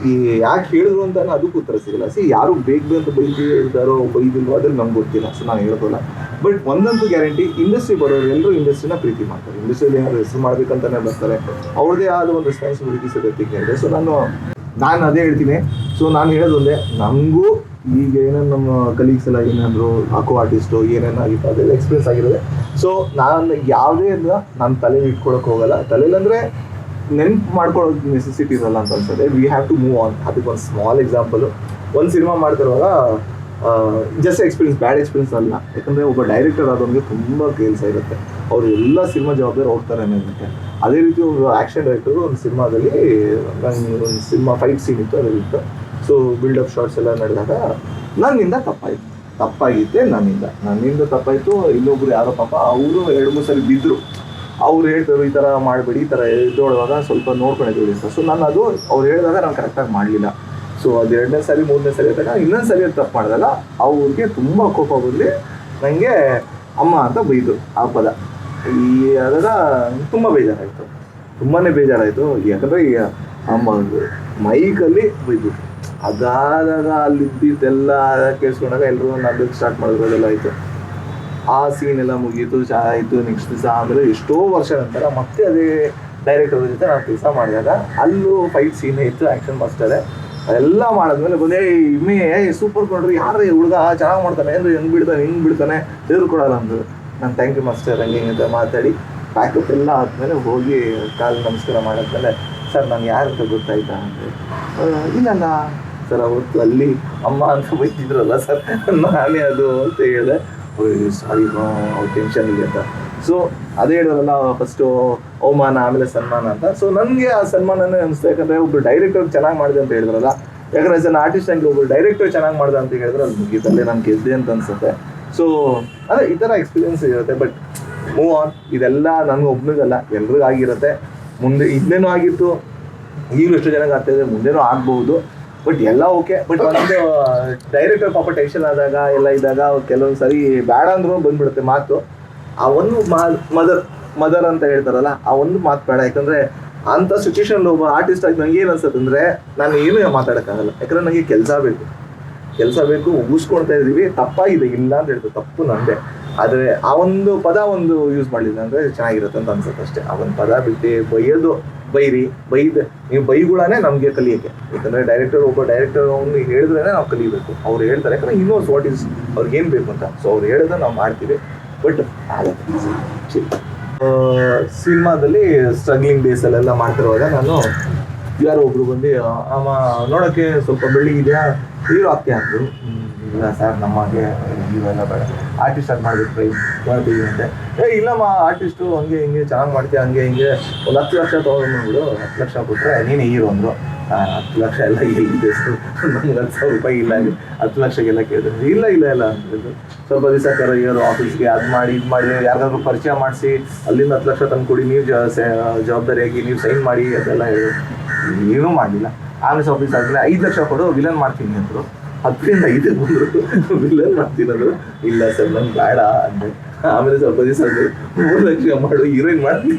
ಈ ಯಾಕೆ ಹೇಳಿದ್ರು ಅಂತ ಅದಕ್ಕೂ ಉತ್ತರ ಸಿಗಲ್ಲ. ಸಿ, ಯಾರು ಬೇಗ ಅಂತ ಬೈದಿದ್ದಾರೋ ಬೈದಿಲ್ವೋ ಅದ್ರಲ್ಲಿ ನಂಗೆ ಗೊತ್ತಿಲ್ಲ. ಸೊ, ನಾನು ಹೇಳೋದಲ್ಲ ಬಟ್ ಒಂದಂತೂ ಗ್ಯಾರಂಟಿ ಇಂಡಸ್ಟ್ರಿ ಬರೋರು ಎಲ್ಲರೂ ಇಂಡಸ್ಟ್ರಿನ ಪ್ರೀತಿ ಮಾಡ್ತಾರೆ. ಇಂಡಸ್ಟ್ರಿಯಲ್ಲಿ ಏನಾದ್ರು ಹೆಸರು ಮಾಡ್ಬೇಕಂತಾನೆ ಬರ್ತಾರೆ. ಅವ್ರದೇ ಆದ ಒಂದು ರೆಸ್ಪಾನ್ಸಿಬಿಲಿಟೀಸ್ ಇರುತ್ತೆ ಹೇಳಿದೆ ಸೊ ನಾನು ನಾನು ಅದೇ ಹೇಳ್ತೀನಿ. ಸೊ ನಾನು ಹೇಳೋದು ಒಂದೇ ನಮಗೂ ಈಗ ಏನೇನು ನಮ್ಮ ಕಲೀಗ್ಸ್ ಎಲ್ಲ ಏನಾದ್ರು ಅಕೋ ಆರ್ಟಿಸ್ಟು ಏನೇನಾಗಿತ್ತು ಅದೆಲ್ಲ ಎಕ್ಸ್ಪೀರಿಯನ್ಸ್ ಆಗಿರೋದೆ. ಸೊ ನಾನು ಯಾವುದೇ ನಾನು ತಲೆ ಇಟ್ಕೊಳಕ್ ಹೋಗಲ್ಲ. ತಲೆಯಲ್ಲಂದ್ರೆ ನೆನ್ಪು ಮಾಡ್ಕೊಳ್ಳೋದು ನೆಸೆಸಿಟಿ ಇರಲ್ಲ ಅಂತ ಅನ್ಸುತ್ತೆ. We have to move on ಅದಕ್ಕೆ ಒಂದು ಸ್ಮಾಲ್ ಎಕ್ಸಾಂಪಲ್ ಒಂದು ಸಿನಿಮಾ ಮಾಡ್ತಿರುವಾಗ ಜಸ್ಟ್ ಎಕ್ಸ್ಪೀರಿಯನ್ಸ್ ಬ್ಯಾಡ್ ಎಕ್ಸ್ಪೀರಿಯನ್ಸ್ ಅಲ್ಲ. ಯಾಕಂದರೆ ಒಬ್ಬ ಡೈರೆಕ್ಟರ್ ಆದವನಿಗೆ ತುಂಬ ಕೆಲಸ ಇರುತ್ತೆ. ಅವರು ಎಲ್ಲ ಸಿನಿಮಾ ಜವಾಬ್ದಾರಿ ಹೋಗ್ತಾರೆ ಅನ್ನೋದಕ್ಕೆ ಅದೇ ರೀತಿ ಒಂದು ಆ್ಯಕ್ಷನ್ ಡೈರೆಕ್ಟರು ಒಂದು ಸಿನಿಮಾದಲ್ಲಿ ನಂಗೆ ಒಂದು ಸಿನಿಮಾ ಫೈಟ್ ಸೀನ್ ಇತ್ತು ಅದರಲ್ಲಿತ್ತು ಸೊ ಬಿಲ್ಡಪ್ ಶಾರ್ಟ್ಸ್ ಎಲ್ಲ ನಡೆದಾಗ ನನ್ನಿಂದ ತಪ್ಪಾಯಿತು. ತಪ್ಪಾಗಿದ್ದೆ ನನ್ನಿಂದ. ನನ್ನಿಂದ ತಪ್ಪಾಯಿತು. ಇನ್ನೊಬ್ರು ಯಾರೋ ಪಾಪ, ಅವರು ಎರಡು ಮೂರು ಸಲ ಬಿದ್ದರು ಅವ್ರು ಹೇಳ್ತಾರೆ ಈ ಥರ ಮಾಡಬೇಡಿ, ಈ ಥರ ಎದ್ದೋಳುವಾಗ ಸ್ವಲ್ಪ ನೋಡ್ಕೊಂಡಿದ್ದೀವಿ ಸರ್ ಸೊ ನಾನು ಅದು ಅವ್ರು ಹೇಳಿದಾಗ ನಾನು ಕರೆಕ್ಟಾಗಿ ಮಾಡಲಿಲ್ಲ. ಸೊ ಅದು ಎರಡನೇ ಸಾರಿ, ಮೂರನೇ ಸಾರಿ ಆದಾಗ ಇನ್ನೊಂದು ಸಾರಿ ತಪ್ಪು ಮಾಡಿದಾಗ ಅವ್ರಿಗೆ ತುಂಬ ಕೋಪ ಬಂದು ನನಗೆ ಅಮ್ಮ ಅಂತ ಬೈದು ಆ ಪದ. ಈ ಆದಾಗ ತುಂಬ ಬೇಜಾರಾಯಿತು. ತುಂಬಾ ಬೇಜಾರಾಯಿತು. ಯಾಕಂದರೆ ಈಗ ಅಮ್ಮ ಮೈಕಲ್ಲಿ ಬೈದು. ಅದಾದಾಗ ಅಲ್ಲಿದ್ದೆಲ್ಲ ಕೇಳಿಸ್ಕೊಂಡಾಗ ಎಲ್ಲರೂ ನಾನು ಸ್ಟಾರ್ಟ್ ಮಾಡಿದ್ರು, ಅದೆಲ್ಲ ಆಯಿತು. ಆ ಸೀನ್ ಎಲ್ಲ ಮುಗೀತು, ಚಾ ನೆಕ್ಸ್ಟ್ ದಿವಸ ಆಮೇಲೆ ಎಷ್ಟೋ ವರ್ಷ ನಂತರ ಮತ್ತೆ ಅದೇ ಡೈರೆಕ್ಟರ್ ಜೊತೆ ನಾನು ಕೆಲಸ ಮಾಡಿದಾಗ ಅಲ್ಲೂ ಫೈಟ್ ಸೀನ್ ಇತ್ತು ಆ್ಯಕ್ಷನ್ ಮಾಸ್ಟರೇ ಅದೆಲ್ಲ ಮಾಡಿದ್ಮೇಲೆ ಬಂದೇ ಇಮ್ಮೆ ಸೂಪರ್ ಕೊಡ್ರಿ ಯಾರು ಹುಡುಗ? ಚೆನ್ನಾಗಿ ಮಾಡ್ತಾನೆ. ಅಂದ್ರೆ ಹೆಂಗ್ ಬಿಡ್ತಾನೆ, ಹಿಂಗೆ ಬಿಡ್ತಾನೆ? ಎದುರು ಕೊಡಲ್ಲ ಅಂದ್ರು ನಾನು ಥ್ಯಾಂಕ್ ಯು ಮಾಸ್ಟರ್ ಹಂಗೆ ಹಿಂಗೆ ಮಾತಾಡಿ. ಪ್ಯಾಕಪ್ ಎಲ್ಲ ಆದಮೇಲೆ ಹೋಗಿ ಕಾಲು ನಮಸ್ಕಾರ ಮಾಡಿದ್ಮೇಲೆ ಸರ್ ನಾನು ಅಂತ ಗೊತ್ತಾಯ್ತಾ? ಅಂದರೆ ಇಲ್ಲಲ್ಲ ಸರ್, ಅವತ್ತು ಅಲ್ಲಿ ಅಮ್ಮ ಅಂತ ಬೈತಿದ್ರಲ್ಲ ಸರ್, ನಾನೇ ಅದು ಅಂತ ಹೇಳಿದೆ. ಸಾರಿ ಟೆನ್ಷನ್ ಇದೆ ಅಂತ. ಸೊ ಅದೇ ಹೇಳಿದ್ರಲ್ಲ ಫಸ್ಟು ಅವಮಾನ, ಆಮೇಲೆ ಸನ್ಮಾನ ಅಂತ. ಸೊ ನನಗೆ ಆ ಸನ್ಮಾನನೇ ಅನಿಸ್ತು ಯಾಕಂದರೆ ಒಬ್ರು ಡೈರೆಕ್ಟರ್ ಚೆನ್ನಾಗಿ ಮಾಡಿದೆ ಅಂತ ಹೇಳಿದ್ರಲ್ಲ. ಯಾಕಂದ್ರೆ ಆಸ್ ಅನ್ ಆರ್ಟಿಸ್ಟ್ ಹಂಗೆ ಒಬ್ಬರು ಡೈರೆಕ್ಟರ್ ಚೆನ್ನಾಗಿ ಮಾಡ್ದೆ ಅಂತ ಹೇಳಿದ್ರೆ ಅದು ಮುಗೀತಲ್ಲೇ ನಾನು ಗೆದ್ದೆ ಅಂತ ಅನ್ಸುತ್ತೆ. ಸೊ ಅದೇ ಈ ಥರ ಎಕ್ಸ್ಪೀರಿಯನ್ಸ್ ಇರುತ್ತೆ. ಬಟ್ ಮೂವ್ ಆನ್ ಇದೆಲ್ಲ ನನಗೆ ಒಬ್ಬನಿಗಲ್ಲ ಎಲ್ರಿಗೂ ಆಗಿರುತ್ತೆ. ಮುಂದೆ ಹಿಂದೆನೂ ಆಗಿತ್ತು? ಈಗಲೂ ಎಷ್ಟು ಜನಕ್ಕೆ ಆಗ್ತಾ ಇದೆ. ಮುಂದೆನೂ ಆಗ್ಬಹುದು. ಬಟ್ ಎಲ್ಲ ಓಕೆ ಬಟ್ ಒಂದು ಡೈರೆಕ್ಟರ್ ಪಾಪ ಆದಾಗ, ಎಲ್ಲ ಇದ್ದಾಗ ಕೆಲವೊಂದು ಸರಿ ಬೇಡ ಅಂದ್ರೂ ಬಂದ್ಬಿಡುತ್ತೆ ಮಾತು. ಆ ಒಂದು ಮದರ್ ಮದರ್ ಅಂತ ಹೇಳ್ತಾರಲ್ಲ, ಆ ಒಂದು ಮಾತು ಬೇಡ. ಯಾಕಂದ್ರೆ ಅಂತ ಸಿಚುವೇಶನ್ ಒಬ್ಬ ಆರ್ಟಿಸ್ಟ್ ಆಗಿ ನಂಗೆ ಏನು ಅನ್ಸುತ್ತೆ ಅಂದ್ರೆ, ನಾನು ಏನು ಮಾತಾಡೋಕ್ಕಾಗಲ್ಲ. ಯಾಕಂದ್ರೆ ನಂಗೆ ಕೆಲಸ ಬೇಕು. ಕೆಲಸ ಬೇಕು ಮುಗಿಸ್ಕೊಳ್ತಾ ಇದೀವಿ. ತಪ್ಪಾಗಿದೆ, ಇಲ್ಲ ಅಂತ ಹೇಳ್ತಾರೆ. ತಪ್ಪು ನಂದೆ. ಆದರೆ ಆ ಒಂದು ಪದ ಒಂದು ಯೂಸ್ ಮಾಡಲಿಲ್ಲ ಅಂದ್ರೆ ಚೆನ್ನಾಗಿರುತ್ತೆ ಅಂತ ಅನ್ಸುತ್ತೆ ಅಷ್ಟೇ. ಆ ಒಂದು ಪದ ಬಿಟ್ಟು ಬೈಯೋದು ಬೈರಿ, ಬೈದ್ ನೀವು ಬೈಗುಳಾನೆ ನಮಗೆ ಕಲಿಯೋಕ್ಕೆ. ಯಾಕಂದ್ರೆ ಡೈರೆಕ್ಟರ್ ಒಬ್ಬ ಡೈರೆಕ್ಟರ್ ಅವನು ಹೇಳಿದ್ರೆ ನಾವು ಕಲಿಬೇಕು. ಅವ್ರು ಹೇಳ್ತಾರೆ, ಯಾಕಂದ್ರೆ ಇನ್ನೋಸ್ ವಾಟ್ ಈಸ್ ಅವ್ರಿಗೆ ಏನು ಬೇಕು ಅಂತ. ಸೊ ಅವ್ರು ಹೇಳಿದ್ರೆ ನಾವು ಮಾಡ್ತೀವಿ. ಬಟ್ ಸಿನಿಮಾದಲ್ಲಿ ಸ್ಟ್ರಗ್ಲಿಂಗ್ ಡೇಸ್ ಅಲ್ಲೆಲ್ಲ ಮಾಡ್ತಿರುವಾಗ ನಾನು ಯಾರೋ ಒಬ್ರು ಬಂದು, ಅಮ್ಮ, ನೋಡೋಕ್ಕೆ ಸ್ವಲ್ಪ ಬೆಳ್ಳಿಗಿದೆಯಾ? ಹೀರೋ ಆಗ್ತೀಯ ಅಂದರು. ಇಲ್ಲ ಸರ್, ನಮಗೆ ಇವೆಲ್ಲ ಬೇಡ. ಆರ್ಟಿಸ್ಟ್ ಅದು ಮಾಡ್ಬೇಕು ಟ್ರೈ ಮಾಡ್ತೀವಿ ಅಂತೆ. ಏ, ಇಲ್ಲಮ್ಮ ಆರ್ಟಿಸ್ಟು ಹಂಗೆ ಹಿಂಗೆ ಚೆನ್ನಾಗಿ ಮಾಡ್ತೀಯ, ಹಂಗೆ ಹಿಂಗೆ. ಒಂದು ಹತ್ತು ಲಕ್ಷ ತೊಗೊಂಡ್ಬಿಡು ಹತ್ತು ಲಕ್ಷ ಕೊಟ್ಟರೆ ನೀನು ಹೀರೋ ಅಂದರು. ಹತ್ತು ಲಕ್ಷ ಎಲ್ಲ ಎಲ್ಲಿದೆ ನಂಗೆ ಹತ್ತು ಸಾವಿರ ರೂಪಾಯಿ ಇಲ್ಲ. ಹತ್ತು ಲಕ್ಷಕ್ಕೆಲ್ಲ ಕೇಳಿದ್ರು ಇಲ್ಲ ಇಲ್ಲ ಇಲ್ಲ ಅಂತಿದ್ರು ಸ್ವಲ್ಪ ದಿವಸ ಕರೆಯೋರು ಆಫೀಸ್ಗೆ ಅದು ಮಾಡಿ, ಇದು ಮಾಡಿ, ಯಾರಿಗಾದ್ರೂ ಪರಿಚಯ ಮಾಡಿಸಿ, ಅಲ್ಲಿಂದ ಹತ್ತು ಲಕ್ಷ ತಂದು ಕೊಡಿ. ನೀವು ಜವಾಬ್ದಾರಿಯಾಗಿ ನೀವು ಸೈನ್ ಮಾಡಿ ಅದೆಲ್ಲ ಹೇಳಿ. ಏನೂ ಮಾಡಿಲ್ಲ. ಆಮೇಲೆ ಸ್ವಲ್ಪ ದಿವಸ ಆದ್ಮೇಲೆ ಐದು ಲಕ್ಷ ಕೊಡು ವಿಲನ್ ಮಾಡ್ತೀನಿ ಅಂದರು. ಹತ್ತರಿಂದ ಐದು ಬಂದರು. ವಿಲನ್ ಮಾಡ್ತೀನಿ ಇಲ್ಲ ಸರ್ ನಂಗೆ ಬೇಡ ಅಂದೆ. ಆಮೇಲೆ ಸ್ವಲ್ಪ ದಿವಸ ಅದು ಮೂರು ಲಕ್ಷ ಮಾಡು ಹೀರೋಯಿನ್ ಮಾಡ್ತೀನಿ.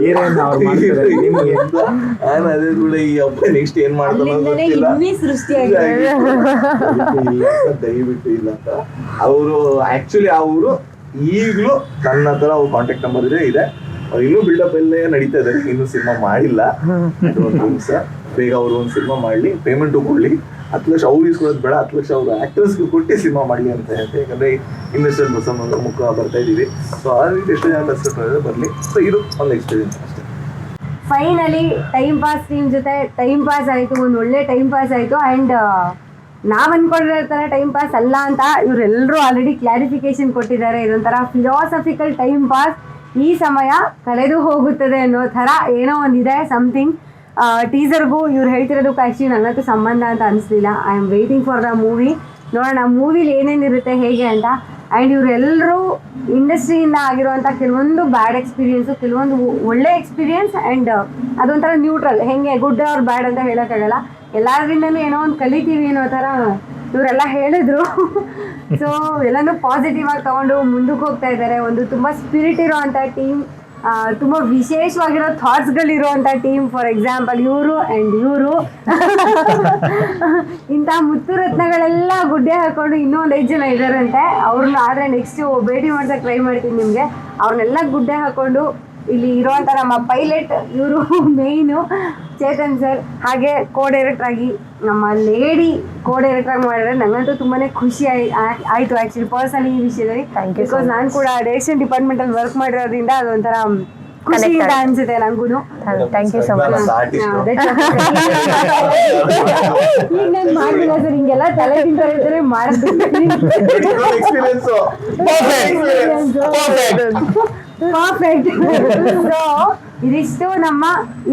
ಹೀರೋಯಿನ್ ಅವ್ರು ಮಾಡ್ತಾರೆ, ನಿಮ್ಗೆ ನಾನು ಅದೇ ಕೂಡ ಈ ಹಬ್ಬ ನೆಕ್ಸ್ಟ್ ಏನ್ ಮಾಡ್ತಾನೋ ಅಲ್ಲಿಂದನೇ ಗೊತ್ತಿಲ್ಲ. ದಯವಿಟ್ಟು ಇಲ್ಲ ಅಂತ. ಅವರು ಆಕ್ಚುಲಿ ಅವರು ಈಗಲೂ ನನ್ನ ಹತ್ರ ಅವ್ರ ಕಾಂಟ್ಯಾಕ್ಟ್ ನಂಬರ್ ಇದೆ ಇದೆ. ಇನ್ನೂ ಬಿಲ್ಡಪ್ ಎಲ್ಲ ನಡೀತಾ ಇದೆ. ಇನ್ನೂ ಸಿನಿಮಾ ಮಾಡಿಲ್ಲ. ನಿಮಿಷ ಬೇಗ ಅವರು ಒಂದು ಸಿನಿಮಾ ಮಾಡಲಿ ಪೇಮೆಂಟು ಕೊಡಲಿ. ಹತ್ತು ಲಕ್ಷ ಅವ್ರು ಇಸ್ಕೊಳ್ಳೋದು ಬೇಡ, ಹತ್ತು ಲಕ್ಷ ಅವ್ರು ಆಕ್ಟರ್ಸ್ಗೆ ಕೊಟ್ಟು ಸಿನಿಮಾ ಮಾಡಲಿ ಅಂತ ಯಾಕಂದ್ರೆ ಇನ್ವೆಸ್ಟರ್ ಹೊಸ ಮೊದಲು ಮುಖ ಬರ್ತಾ ಇದ್ದೀವಿ. ಸೊ ಆ ರೀತಿ ಎಷ್ಟು ಜನ ಕಷ್ಟ ಬರಲಿ. ಸೊ ಇದು ಒಂದು ಎಕ್ಸ್ಪೀರಿಯನ್ಸ್ ಅಷ್ಟೇ. ಫೈನಲಿ ಟೈಮ್ ಪಾಸ್ ಟೀಮ್ ಜೊತೆ. ಟೈಮ್ ಪಾಸ್ ಆಯಿತು, ಒಂದು ಒಳ್ಳೆ ಟೈಮ್ ಪಾಸ್ ಆಯಿತು. ಆ್ಯಂಡ್ ನಾವು ಅಂದ್ಕೊಂಡಿರೋ ಥರ ಟೈಮ್ ಪಾಸ್ ಅಲ್ಲ ಅಂತ ಇವರೆಲ್ಲರೂ ಆಲ್ರೆಡಿ ಕ್ಲಾರಿಫಿಕೇಶನ್ ಕೊಟ್ಟಿದ್ದಾರೆ. ಇದೊಂಥರ ಫಿಲಾಸಫಿಕಲ್ ಟೈಮ್ ಪಾಸ್ ಈ ಸಮಯ ಕಳೆದು ಹೋಗುತ್ತದೆ ಅನ್ನೋ ಥರ ಏನೋ ಒಂದಿದೆ ಸಮಥಿಂಗ್ ಟೀಸರ್ಗೂ ಇವ್ರು ಹೇಳ್ತಿರೋದಕ್ಕೂ ಆ್ಯಕ್ಚುಲಿ ನನ್ನಂತೂ ಸಂಬಂಧ ಅಂತ ಅನಿಸ್ಲಿಲ್ಲ. I am waiting for the movie ನೋಡೋಣ ಮೂವಿಲಿ ಏನೇನಿರುತ್ತೆ, ಹೇಗೆ ಅಂತ. ಆ್ಯಂಡ್ ಇವರೆಲ್ಲರೂ ಇಂಡಸ್ಟ್ರಿಯಿಂದ ಆಗಿರುವಂಥ ಕೆಲವೊಂದು ಬ್ಯಾಡ್ ಎಕ್ಸ್ಪೀರಿಯೆನ್ಸು ಕೆಲವೊಂದು ಒಳ್ಳೆ ಎಕ್ಸ್ಪೀರಿಯೆನ್ಸ್ ಆ್ಯಂಡ್ ಅದೊಂಥರ ನ್ಯೂಟ್ರಲ್ ಹೆಂಗೆ ಗುಡ್ ಆರ್ ಬ್ಯಾಡ್ ಅಂತ ಹೇಳೋಕ್ಕಾಗಲ್ಲ. ಎಲ್ಲರಿಂದಲೂ ಏನೋ ಒಂದು ಕಲಿತೀವಿ ಅನ್ನೋ ಥರ ಇವರೆಲ್ಲ ಹೇಳಿದ್ರು. ಸೊ ಎಲ್ಲನೂ ಪಾಸಿಟಿವ್ ಆಗಿ ತಗೊಂಡು ಮುಂದಕ್ಕೆ ಹೋಗ್ತಾ ಇದ್ದಾರೆ. ಒಂದು ತುಂಬ ಸ್ಪಿರಿಟ್ ಇರೋವಂಥ ಟೀಮ್ ತುಂಬ ವಿಶೇಷವಾಗಿರೋ ಥಾಟ್ಸ್ಗಳಿರುವಂಥ ಟೀಮ್ ಫಾರ್ ಎಕ್ಸಾಂಪಲ್ ಇವರು ಆ್ಯಂಡ್ ಇವರು. ಇಂತಹ ಮುತ್ತು ರತ್ನಗಳೆಲ್ಲ ಗುಡ್ಡೆ ಹಾಕೊಂಡು ಇನ್ನೂ ಐದು ಜನ ಇದ್ದಾರಂತೆ ಅವ್ರನ್ನ ಆದರೆ ನೆಕ್ಸ್ಟು ಭೇಟಿ ಮಾಡ್ಸಕ್ಕೆ ಟ್ರೈ ಮಾಡ್ತೀನಿ ನಿಮಗೆ. ಅವ್ರನ್ನೆಲ್ಲ ಗುಡ್ಡೆ ಹಾಕೊಂಡು ಇಲ್ಲಿ ಇರುವಂಥ ನಮ್ಮ ಪೈಲಟ್ ಇವರು ಮೇಯ್ನು ಚೇತನ್ ಸರ್ ಹಾಗೆ ಕೋ ಡೈರೆಕ್ಟರ್ ಆಗಿ ನಮ್ಮ ಲೇಡಿ ಕೋ ಡೈರೆಕ್ಟರ್ ಆಗಿ ಮಾಡಿದ್ರೆ ನಂಗಂತೂ ತುಂಬಾ ಖುಷಿ ಆಯ್ ಆ- ಆಯ್ತು ಆ್ಯಕ್ಚುಲಿ ಪರ್ಸನಲಿ ಈ ವಿಷಯದಲ್ಲಿ. ಬಿಕಾಸ್ ನಾನು ಕೂಡ ಡೈರೆಕ್ಷನ್ ಡಿಪಾರ್ಟ್ಮೆಂಟಲ್ಲಿ ವರ್ಕ್ ಮಾಡಿರೋದ್ರಿಂದ ಅದೊಂಥರ ಖುಷಿ ಅಂತ ಅನ್ಸುತ್ತೆ ನನಗೂ thank you so much artist ಈಗ ನಾನು ಮಾಡಿಲ್ಲ ಸರ್ ಹಿಂಗೆಲ್ಲ ತಲೆ ತಿಂತಾರೆ ಇದ್ರೆ ಮಾಡ್ತೀನಿ ಎಕ್ಸ್ಪೀರಿಯನ್ಸ್ ಪರ್ಫೆಕ್ಟ್ ಸೊ ಇದಿಷ್ಟು ನಮ್ಮ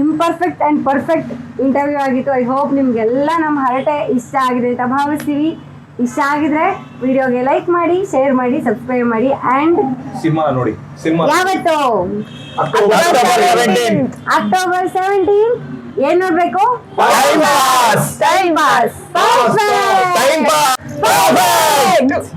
ಇಂಪರ್ಫೆಕ್ಟ್ ಆ್ಯಂಡ್ ಪರ್ಫೆಕ್ಟ್ ಇಂಟರ್ವ್ಯೂ ಆಗಿತ್ತು. ಐ ಹೋಪ್ ನಿಮ್ಗೆಲ್ಲ ನಮ್ಮ ಹರಟೆ ಇಷ್ಟ ಆಗಿದೆ ಅಂತ ಭಾವಿಸ್ತೀವಿ. ಇಷ್ಟ ಆಗಿದ್ರೆ ವಿಡಿಯೋಗೆ ಲೈಕ್ ಮಾಡಿ ಶೇರ್ ಮಾಡಿ ಸಬ್ಸ್ಕ್ರೈಬ್ ಮಾಡಿ ಆ್ಯಂಡ್ ಸಿನಿಮಾ ನೋಡಿ. ಸಿನಿಮಾ. ಯಾವತ್ತು? ಅಕ್ಟೋಬರ್ ಅಕ್ಟೋಬರ್ ಸೆವೆಂಟೀನ್ ಏನ್ ನೋಡ್ಬೇಕು? Time pass time pass